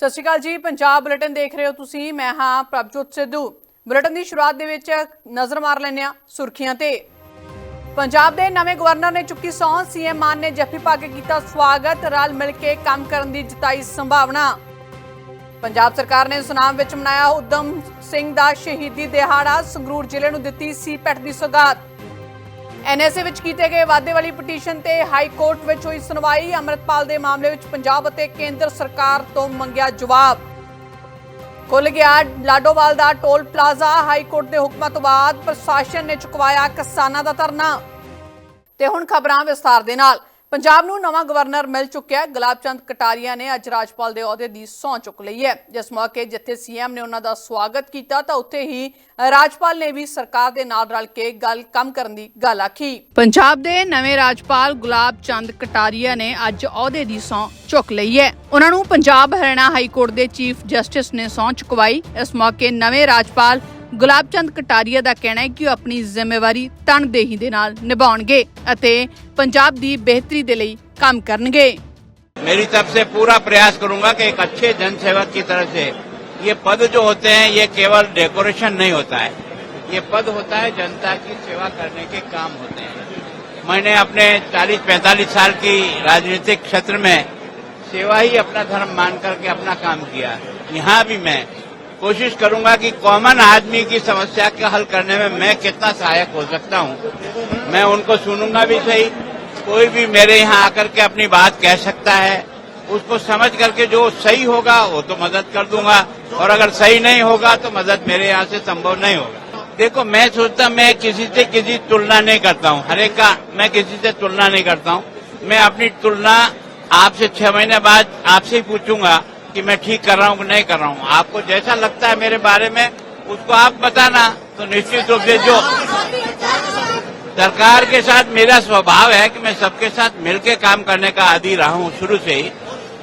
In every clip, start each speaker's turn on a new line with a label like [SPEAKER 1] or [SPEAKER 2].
[SPEAKER 1] ਸਤਿ ਸ਼੍ਰੀ ਅਕਾਲ ਜੀ। ਪੰਜਾਬ ਬੁਲੇਟਿਨ ਦੇਖ ਰਹੇ ਹੋ ਤੁਸੀਂ। ਮੈਂ ਹਾਂ ਪ੍ਰਭਜੋਤ ਸਿੱਧੂ। ਬੁਲੇਟਿਨ ਦੀ ਸ਼ੁਰੂਆਤ ਦੇ ਵਿੱਚ ਨਜ਼ਰ ਮਾਰ ਲੈਂਦੇ ਹਾਂ ਸੁਰਖੀਆਂ ਤੇ। ਪੰਜਾਬ ਦੇ ਨਵੇਂ ਗਵਰਨਰ ਨੇ ਚੁੱਕੀ ਸਹੁੰ। ਸੀਐਮ ਮਾਨ ਨੇ ਜੱਫੀ ਪਾ ਕੇ ਕੀਤਾ ਸਵਾਗਤ, ਰਲ ਮਿਲ ਕੇ ਕੰਮ ਕਰਨ ਦੀ ਜਤਾਈ ਸੰਭਾਵਨਾ। ਪੰਜਾਬ ਸਰਕਾਰ ਨੇ ਸੁਨਾਮ ਵਿੱਚ ਮਨਾਇਆ ਉਦਮ ਸਿੰਘ ਦਾ ਸ਼ਹੀਦੀ ਦਿਹਾੜਾ। ਸੰਗਰੂਰ ਜ਼ਿਲ੍ਹੇ ਨੂੰ ਦਿੱਤੀ ਸੀਪੈਟ ਦੀ ਸੌਗਾਤ। ਐਨਐਸਏ ਵਿੱਚ ਕੀਤੇ ਗਏ ਵਾਅਦੇ ਵਾਲੀ ਪਟੀਸ਼ਨ ਤੇ ਹਾਈ ਕੋਰਟ ਵਿੱਚ ਹੋਈ ਸੁਣਵਾਈ। ਅੰਮ੍ਰਿਤਪਾਲ ਦੇ ਮਾਮਲੇ ਵਿੱਚ ਪੰਜਾਬ ਅਤੇ ਕੇਂਦਰ ਸਰਕਾਰ ਤੋਂ ਮੰਗਿਆ ਜਵਾਬ। ਖੁੱਲ ਗਿਆ ਲਾਡੋਵਾਲ ਦਾ ਟੋਲ ਪਲਾਜ਼ਾ। ਹਾਈ ਕੋਰਟ ਦੇ ਹੁਕਮਾਂ ਤੋਂ ਬਾਅਦ ਪ੍ਰਸ਼ਾਸਨ ਨੇ ਚੁਕਵਾਇਆ ਕਿਸਾਨਾਂ ਦਾ ਧਰਨਾ। ਤੇ ਹੁਣ ਖਬਰਾਂ ਵਿਸਥਾਰ ਦੇ ਨਾਲ। ਪੰਜਾਬ ਨੂੰ ਨਵਾਂ ਗਵਰਨਰ ਮਿਲ ਚੁੱਕਿਆ ਹੈ। ਗੁਲਾਬਚੰਦ ਕਟਾਰੀਆ ਨੇ ਅੱਜ ਰਾਜਪਾਲ ਦੇ ਅਹੁਦੇ ਦੀ ਸਹੁੰ ਚੁੱਕ ਲਈ ਹੈ। ਜਿਸ ਮੌਕੇ ਜਿੱਥੇ ਸੀਐਮ ਨੇ ਉਹਨਾਂ ਦਾ ਸਵਾਗਤ ਕੀਤਾ, ਤਾਂ ਉੱਥੇ ਹੀ ਰਾਜਪਾਲ ਨੇ ਵੀ ਸਰਕਾਰ ਦੇ ਨਾਲ ਰਲ ਕੇ ਗੱਲ, ਕੰਮ ਕਰਨ ਦੀ ਗੱਲ ਆਖੀ। ਪੰਜਾਬ ਦੇ ਨਵੇਂ ਰਾਜਪਾਲ ਗੁਲਾਬ ਚੰਦ ਕਟਾਰੀਆ ਨੇ ਅੱਜ ਅਹੁਦੇ ਦੀ ਸਹੁੰ ਚੁੱਕ ਲਈ ਹੈ। ਉਹਨਾਂ ਨੂੰ ਪੰਜਾਬ ਹਰਿਆਣਾ ਹਾਈ ਕੋਰਟ ਦੇ ਚੀਫ ਜਸਟਿਸ ਨੇ ਸਹੁੰ ਚੁਕਵਾਈ। ਇਸ ਮੌਕੇ ਨਵੇਂ ਰਾਜਪਾਲ ਗੁਲਾਬਚੰਦ ਕਟਾਰੀਆ ਦਾ ਕਹਿਣਾ ਹੈ ਕਿ ਉਹ ਆਪਣੀ ਜ਼ਿੰਮੇਵਾਰੀ ਤਨਦੇਹੀ ਦੇ ਨਾਲ ਨਿਭਾਉਣਗੇ ਅਤੇ ਪੰਜਾਬ ਦੀ ਬਿਹਤਰੀ ਦੇ ਲਈ ਕੰਮ ਕਰਨਗੇ
[SPEAKER 2] मेरी तरफ से पूरा प्रयास करूंगा कि एक अच्छे जनसेवक की तरफ से ये पद जो होते हैं ये केवल डेकोरेशन नहीं होता है ये पद होता है जनता की सेवा करने के काम होते हैं मैंने अपने 40-45 साल की राजनीतिक क्षेत्र में सेवा ही अपना धर्म मान करके अपना काम किया यहाँ भी मैं कोशिश करूँगा कि कॉमन आदमी की समस्या का हल करने में मैं कितना सहायक हो सकता हूँ। मैं उनको सुनूँगा भी सही। कोई भी मेरे यहाँ आकर के अपनी बात कह सकता है। उसको समझ करके जो सही होगा, वो तो मदद कर दूँगा। और अगर सही नहीं होगा तो मदद मेरे यहाँ से संभव नहीं होगा। देखो, मैं सोचता मैं किसी से किसी तुलना नहीं करता हूँ। हरेक का, मैं किसी से तुलना नहीं करता हूँ। मैं अपनी तुलना आपसे छह महीने बाद आपसे ही पूछूँगा। कि मैं ठीक कर रहा हूँ कि नहीं कर रहा हूँ आपको जैसा लगता है मेरे बारे में उसको आप बताना तो निश्चित रूप से जो सरकार के साथ मेरा स्वभाव है कि मैं सबके साथ मिलकर काम करने का आदि रहा हूँ शुरू से ही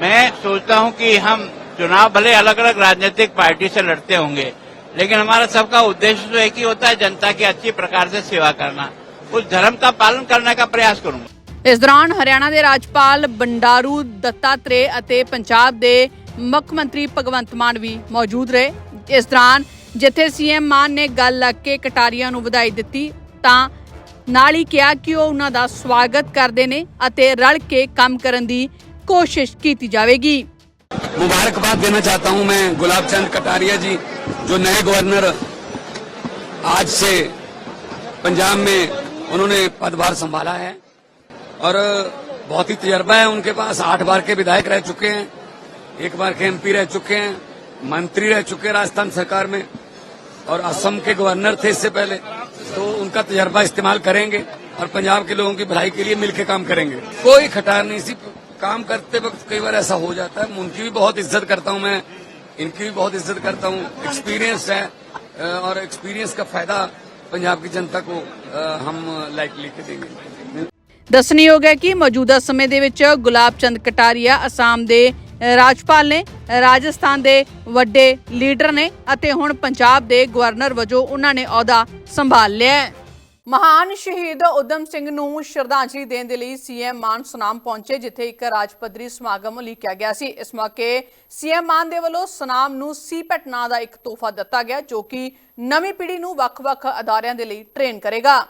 [SPEAKER 2] मैं सोचता हूँ कि हम चुनाव भले अलग अलग राजनीतिक पार्टी से लड़ते होंगे लेकिन हमारा सबका उद्देश्य तो एक ही होता है जनता की अच्छी प्रकार से सेवा करना उस धर्म का पालन करने का प्रयास करूंगा
[SPEAKER 1] ਇਸ ਦੌਰਾਨ ਹਰਿਆਣਾ ਦੇ ਰਾਜਪਾਲ ਬੰਡਾਰੂ ਦੱਤਾਤਰੇ ਅਤੇ ਪੰਜਾਬ ਦੇ ਮੁੱਖ ਮੰਤਰੀ ਭਗਵੰਤ ਮਾਨ ਵੀ ਮੌਜੂਦ ਰਹੇ ਇਸ ਦੌਰਾਨ ਜਿੱਥੇ ਸੀਐਮ ਮਾਨ ਨੇ ਗੱਲ ਲੱਗ ਕੇ ਕਟਾਰੀਆ ਨੂੰ ਵਧਾਈ ਦਿੱਤੀ ਤਾਂ ਨਾਲ ਹੀ ਕਿਹਾ ਕਿ ਉਹ ਉਹਨਾਂ ਦਾ ਸਵਾਗਤ ਕਰਦੇ ਨੇ ਅਤੇ ਰਲ ਕੇ ਕੰਮ ਕਰਨ ਦੀ ਕੋਸ਼ਿਸ਼ ਕੀਤੀ ਜਾਵੇਗੀ
[SPEAKER 3] मुबारकबाद देना चाहता हूं मैं गुलाब चंद कटारिया जी जो नए गवर्नर आज से पंजाब में उन्होंने पदभार संभाला है और बहुत ही तजर्बा है उनके पास आठ बार के विधायक रह चुके हैं एक बार के एमपी रह चुके हैं मंत्री रह चुके हैं राजस्थान सरकार में और असम के गवर्नर थे इससे पहले तो उनका तजर्बा इस्तेमाल करेंगे और पंजाब के लोगों की भलाई के लिए मिलकर काम करेंगे कोई खटार नहीं सिर्फ काम करते वक्त कई बार ऐसा हो जाता है उनकी भी बहुत इज्जत करता हूं मैं इनकी भी बहुत इज्जत करता हूं एक्सपीरियंस है अ, और एक्सपीरियंस का फायदा पंजाब की जनता को अ, हम लाइक लेके देंगे
[SPEAKER 1] ਦੱਸਣਯੋਗ ਹੈ ਕਿ ਮੌਜੂਦਾ ਸਮੇਂ ਦੇ ਵਿੱਚ ਗੁਲਾਬਚੰਦ ਕਟਾਰੀਆ ਅਸਾਮ ਦੇ ਰਾਜਪਾਲ ਨੇ ਰਾਜਸਥਾਨ ਦੇ ਵੱਡੇ ਲੀਡਰ ਨੇ ਅਤੇ ਹੁਣ ਪੰਜਾਬ ਦੇ ਗਵਰਨਰ ਵਜੋਂ ਉਹਨਾਂ ਨੇ ਅਹੁਦਾ ਸੰਭਾਲ ਲਿਆ ਹੈ। ਮਹਾਨ ਸ਼ਹੀਦ ਉਦਮ ਸਿੰਘ ਨੂੰ ਸ਼ਰਧਾਂਜਲੀ ਦੇਣ ਦੇ ਲਈ ਸੀਐਮ ਮਾਨ ਸੁਨਾਮ ਪਹੁੰਚੇ, ਜਿੱਥੇ ਇੱਕ ਰਾਜ ਪੱਧਰੀ ਸਮਾਗਮ ਉਲੀਕਿਆ ਗਿਆ ਸੀ। ਇਸ ਮੌਕੇ ਸੀਐਮ ਮਾਨ ਦੇ ਵੱਲੋਂ ਸੁਨਾਮ ਨੂੰ ਸੀਪੈਟ ਨਾਂ ਦਾ ਇੱਕ ਤੋਹਫਾ ਦਿੱਤਾ ਗਿਆ, ਜੋ ਕਿ ਨਵੀਂ ਪੀੜ੍ਹੀ ਨੂੰ ਵੱਖ-ਵੱਖ ਅਦਾਰਿਆਂ ਦੇ ਲਈ ਟ੍ਰੇਨ ਕਰੇਗਾ।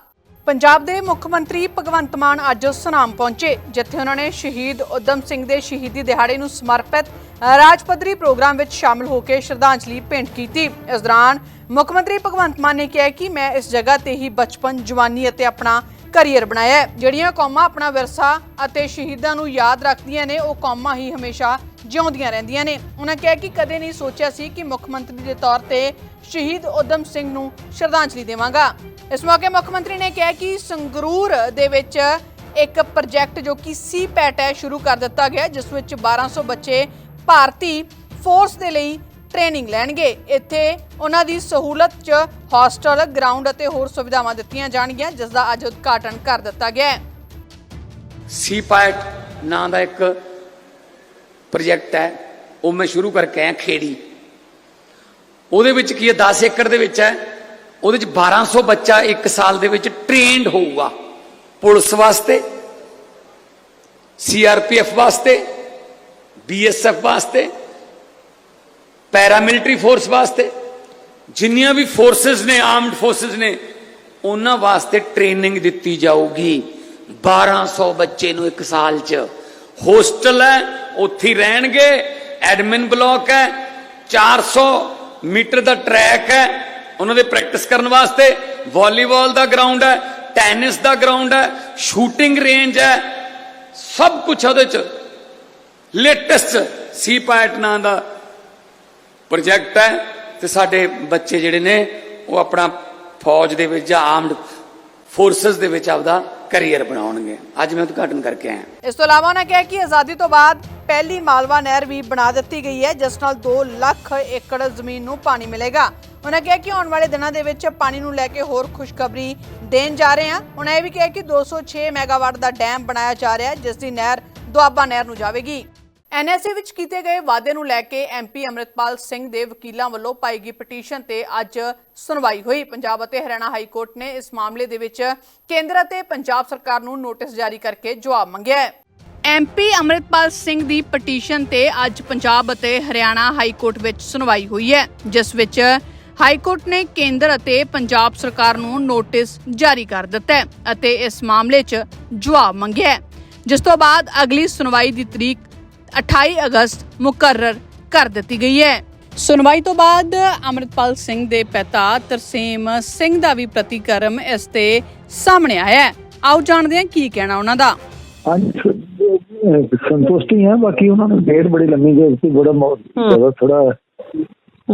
[SPEAKER 1] ਪੰਜਾਬ ਦੇ ਮੁੱਖ ਮੰਤਰੀ ਭਗਵੰਤ ਮਾਨ ਅੱਜ ਸੁਨਾਮ ਪਹੁੰਚੇ, ਜਿੱਥੇ ਉਹਨਾਂ ਨੇ ਸ਼ਹੀਦ ਉਦਮ ਸਿੰਘ ਦੇ ਸ਼ਹੀਦੀ ਦਿਹਾੜੇ ਨੂੰ ਸਮਰਪਿਤ ਰਾਜਪੱਧਰੀ ਪ੍ਰੋਗਰਾਮ ਵਿੱਚ ਸ਼ਾਮਲ ਹੋ ਕੇ ਸ਼ਰਧਾਂਜਲੀ ਭੇਂਟ ਕੀਤੀ। ਇਸ ਦੌਰਾਨ ਮੁੱਖ ਮੰਤਰੀ ਭਗਵੰਤ ਮਾਨ ਨੇ ਕਿਹਾ ਕਿ ਮੈਂ ਇਸ ਜਗ੍ਹਾ ਤੇ ਹੀ ਬਚਪਨ, ਜਵਾਨੀ ਅਤੇ ਆਪਣਾ ਕਰੀਅਰ ਬਣਾਇਆ ਜਿਹੜੀਆਂ ਕੌਮਾਂ ਆਪਣਾ ਵਿਰਸਾ ਅਤੇ ਸ਼ਹੀਦਾਂ ਨੂੰ ਯਾਦ ਰੱਖਦੀਆਂ ਨੇ, ਉਹ ਕੌਮਾਂ ਹੀ ਹਮੇਸ਼ਾ ਜਿਉਂਦੀਆਂ ਰਹਿੰਦੀਆਂ ਨੇ। ਉਹਨਾਂ ਕਿਹਾ ਕਿ ਕਦੇ ਨਹੀਂ ਸੋਚਿਆ ਸੀ ਕਿ ਮੁੱਖ ਮੰਤਰੀ ਦੇ ਤੌਰ ਤੇ ਸ਼ਹੀਦ ਉਦਮ ਸਿੰਘ ਨੂੰ ਸ਼ਰਧਾਂਜਲੀ ਦੇਵਾਂਗਾ। ਇਸ ਮੌਕੇ ਮੁੱਖ ਮੰਤਰੀ ਨੇ ਕਿਹਾ ਕਿ ਸੰਗਰੂਰ ਦੇ ਵਿੱਚ ਇੱਕ ਪ੍ਰੋਜੈਕਟ ਜੋ ਕਿ ਸੀ ਪੈਟ ਹੈ, ਸ਼ੁਰੂ ਕਰ ਦਿੱਤਾ ਗਿਆ, ਜਿਸ ਵਿੱਚ 1200 ਬੱਚੇ ਭਾਰਤੀ ਫੋਰਸ ਦੇ ਲਈ ਟ੍ਰੇਨਿੰਗ ਲੈਣਗੇ। ਇੱਥੇ ਉਹਨਾਂ ਦੀ ਸਹੂਲਤ 'ਚ ਹੌਸਟਲ ਗਰਾਊਂਡ ਅਤੇ ਹੋਰ ਸੁਵਿਧਾਵਾਂ ਦਿੱਤੀਆਂ ਜਾਣਗੀਆਂ, ਜਿਸ ਦਾ ਅੱਜ ਉਦਘਾਟਨ ਕਰ ਦਿੱਤਾ ਗਿਆ ਹੈ।
[SPEAKER 4] ਪੈਟ ਨਾਂ ਦਾ ਇੱਕ ਪ੍ਰੋਜੈਕਟ ਹੈ, ਉਹ ਮੈਂ ਸ਼ੁਰੂ ਕਰਕੇ ਆਇਆ ਖੇੜੀ। ਉਹਦੇ ਵਿੱਚ ਕੀ ਹੈ 10 ਏਕੜ ਦੇ ਵਿੱਚ ਹੈ। ਉਹਦੇ ਵਿੱਚ 1200 ਬੱਚਾ ਇੱਕ ਸਾਲ ਦੇ ਵਿੱਚ ਟ੍ਰੇਨਡ ਹੋਊਗਾ। ਪੁਲਿਸ ਵਾਸਤੇ ਸੀਆਰਪੀਐਫ ਵਾਸਤੇ ਬੀਐਸਐਫ ਵਾਸਤੇ ਪੈਰਾਮਿਲਟਰੀ ਫੋਰਸ ਵਾਸਤੇ, ਜਿੰਨੀਆਂ ਵੀ ਫੋਰਸਸ ਨੇ ਆਰਮਡ ਫੋਰਸਸ ਨੇ, ਉਹਨਾਂ ਵਾਸਤੇ ਟ੍ਰੇਨਿੰਗ ਦਿੱਤੀ ਜਾਊਗੀ। 1200 ਬੱਚੇ ਨੂੰ ਇੱਕ ਸਾਲ 'ਚ। ਹੋਸਟਲ ਹੈ, ਉੱਥੇ ਰਹਿਣਗੇ। ਐਡਮਿਨ ਬਲਾਕ ਹੈ 400 ਮੀਟਰ ਦਾ ਟਰੈਕ ਹੈ। ਉਹਨਾਂ ਦੇ ਪ੍ਰੈਕਟਿਸ ਕਰਨ ਵਾਸਤੇ ਵਾਲੀਬਾਲ ਦਾ ਗਰਾਊਂਡ ਹੈ, ਟੈਨਿਸ ਦਾ ਗਰਾਊਂਡ ਹੈ, ਸ਼ੂਟਿੰਗ ਰੇਂਜ ਹੈ, ਸਭ ਕੁਝ ਉਹਦੇ 'ਚ। ਲੇਟੈਸਟ ਸੀ ਨਾਂ ਦਾ ਪ੍ਰੋਜੈਕਟ ਹੈ ਤੇ ਸਾਡੇ ਬੱਚੇ ਜਿਹੜੇ ਨੇ, ਉਹ ਆਪਣਾ ਫੌਜ ਦੇ ਵਿੱਚ ਜਾਂ ਆਰਮਡ ਫੋਰਸਸ ਦੇ ਵਿੱਚ ਆਪਦਾ ਕੈਰੀਅਰ ਬਣਾਉਣਗੇ। ਅੱਜ ਮੈਂ ਉਦਘਾਟਨ ਕਰਕੇ ਆਇਆ।
[SPEAKER 1] ਇਸ ਤੋਂ ਇਲਾਵਾ ਉਹਨਾਂ ਕਿਹਾ ਕਿ ਆਜ਼ਾਦੀ ਤੋਂ ਬਾਅਦ ਪਹਿਲੀ ਮਾਲਵਾ ਨਹਿਰ ਵੀ ਬਣਾ ਦਿੱਤੀ ਗਈ ਹੈ, ਜਿਸ ਨਾਲ 2 ਲੱਖ ਏਕੜ ਜ਼ਮੀਨ ਨੂੰ ਪਾਣੀ ਮਿਲੇਗਾ। ਉਹਨਾਂ ਕਿਹਾ ਕਿ ਆਉਣ ਵਾਲੇ ਦਿਨਾਂ ਦੇ ਵਿੱਚ ਪਾਣੀ ਨੂੰ ਲੈ ਕੇ ਹੋਰ ਖੁਸ਼ਖਬਰੀ ਦੇਣ ਜਾ ਰਹੇ ਹਾਂ। ਉਹਨਾਂ ਇਹ ਵੀ ਕਿਹਾ ਕਿ 206 ਮੈਗਾਵਾਟ ਦਾ ਡੈਮ ਬਣਾਇਆ ਜਾ ਰਿਹਾ ਹੈ, ਜਿਸ ਦੀ ਨਹਿਰ ਦੁਆਬਾ ਨਹਿਰ ਨੂੰ ਜਾਵੇਗੀ। ਐਨਐਸਏ ਵਿੱਚ ਕੀਤੇ ਗਏ ਵਾਅਦੇ ਨੂੰ ਲੈ ਕੇ ਐਮਪੀ ਅਮਰਿਤਪਾਲ ਸਿੰਘ ਦੇ ਵਕੀਲਾਂ ਵੱਲੋਂ ਪਾਈ ਗਈ ਪਟੀਸ਼ਨ ਤੇ ਅੱਜ ਸੁਣਵਾਈ ਹੋਈ। ਪੰਜਾਬ ਅਤੇ ਹਰਿਆਣਾ ਹਾਈ ਕੋਰਟ ਨੇ ਇਸ ਮਾਮਲੇ ਦੇ ਵਿੱਚ ਕੇਂਦਰ ਅਤੇ ਪੰਜਾਬ ਸਰਕਾਰ ਨੂੰ ਨੋਟਿਸ ਜਾਰੀ ਕਰਕੇ ਜਵਾਬ ਮੰਗਿਆ ਹੈ। ਐਮਪੀ ਅਮਰਿਤਪਾਲ ਸਿੰਘ ਦੀ ਪਟੀਸ਼ਨ ਤੇ ਅੱਜ ਪੰਜਾਬ ਅਤੇ ਹਰਿਆਣਾ ਹਾਈ ਕੋਰਟ ਵਿੱਚ ਸੁਣਵਾਈ ਹੋਈ ਹੈ, ਜਿਸ ਵਿੱਚ ਹਾਈ ਕੋਰਟ ਨੇ ਕੇਂਦਰ ਅਤੇ ਪੰਜਾਬ ਸਰਕਾਰ ਨੂੰ ਨੋਟਿਸ ਜਾਰੀ ਕਰ ਦਿੱਤਾ ਹੈ ਅਤੇ ਇਸ ਮਾਮਲੇ 'ਚ ਜਵਾਬ ਮੰਗਿਆ ਹੈ ਜਿਸ ਤੋਂ ਬਾਅਦ ਅਗਲੀ ਸੁਣਵਾਈ ਦੀ ਤਰੀਕ 28 ਅਗਸਤ ਮੁਕਰਰ ਕਰ ਦਿੱਤੀ ਗਈ ਹੈ। ਸੁਣਵਾਈ ਤੋਂ ਬਾਅਦ ਅਮਰਿਤਪਾਲ ਸਿੰਘ ਦੇ ਪਿਤਾ ਤਰਸੇਮ ਸਿੰਘ ਦਾ ਵੀ ਪ੍ਰਤੀਕਰਮ ਇਸ ਤੇ ਸਾਹਮਣੇ ਆਇਆ ਹੈ। ਆਓ ਜਾਣਦੇ ਹਾਂ ਕੀ ਕਹਿਣਾ ਉਹਨਾਂ ਦਾ।
[SPEAKER 5] ਸੰਤੁਸ਼ਟੀ ਹੈ ਬਾਕੀ ਉਹਨਾਂ ਨੂੰ ਡੇਟ ਬੜੀ ਲੰਮੀ ਦਿੱਤੀ ਬੜਾ ਜ਼ਿਆਦਾ ਥੋੜਾ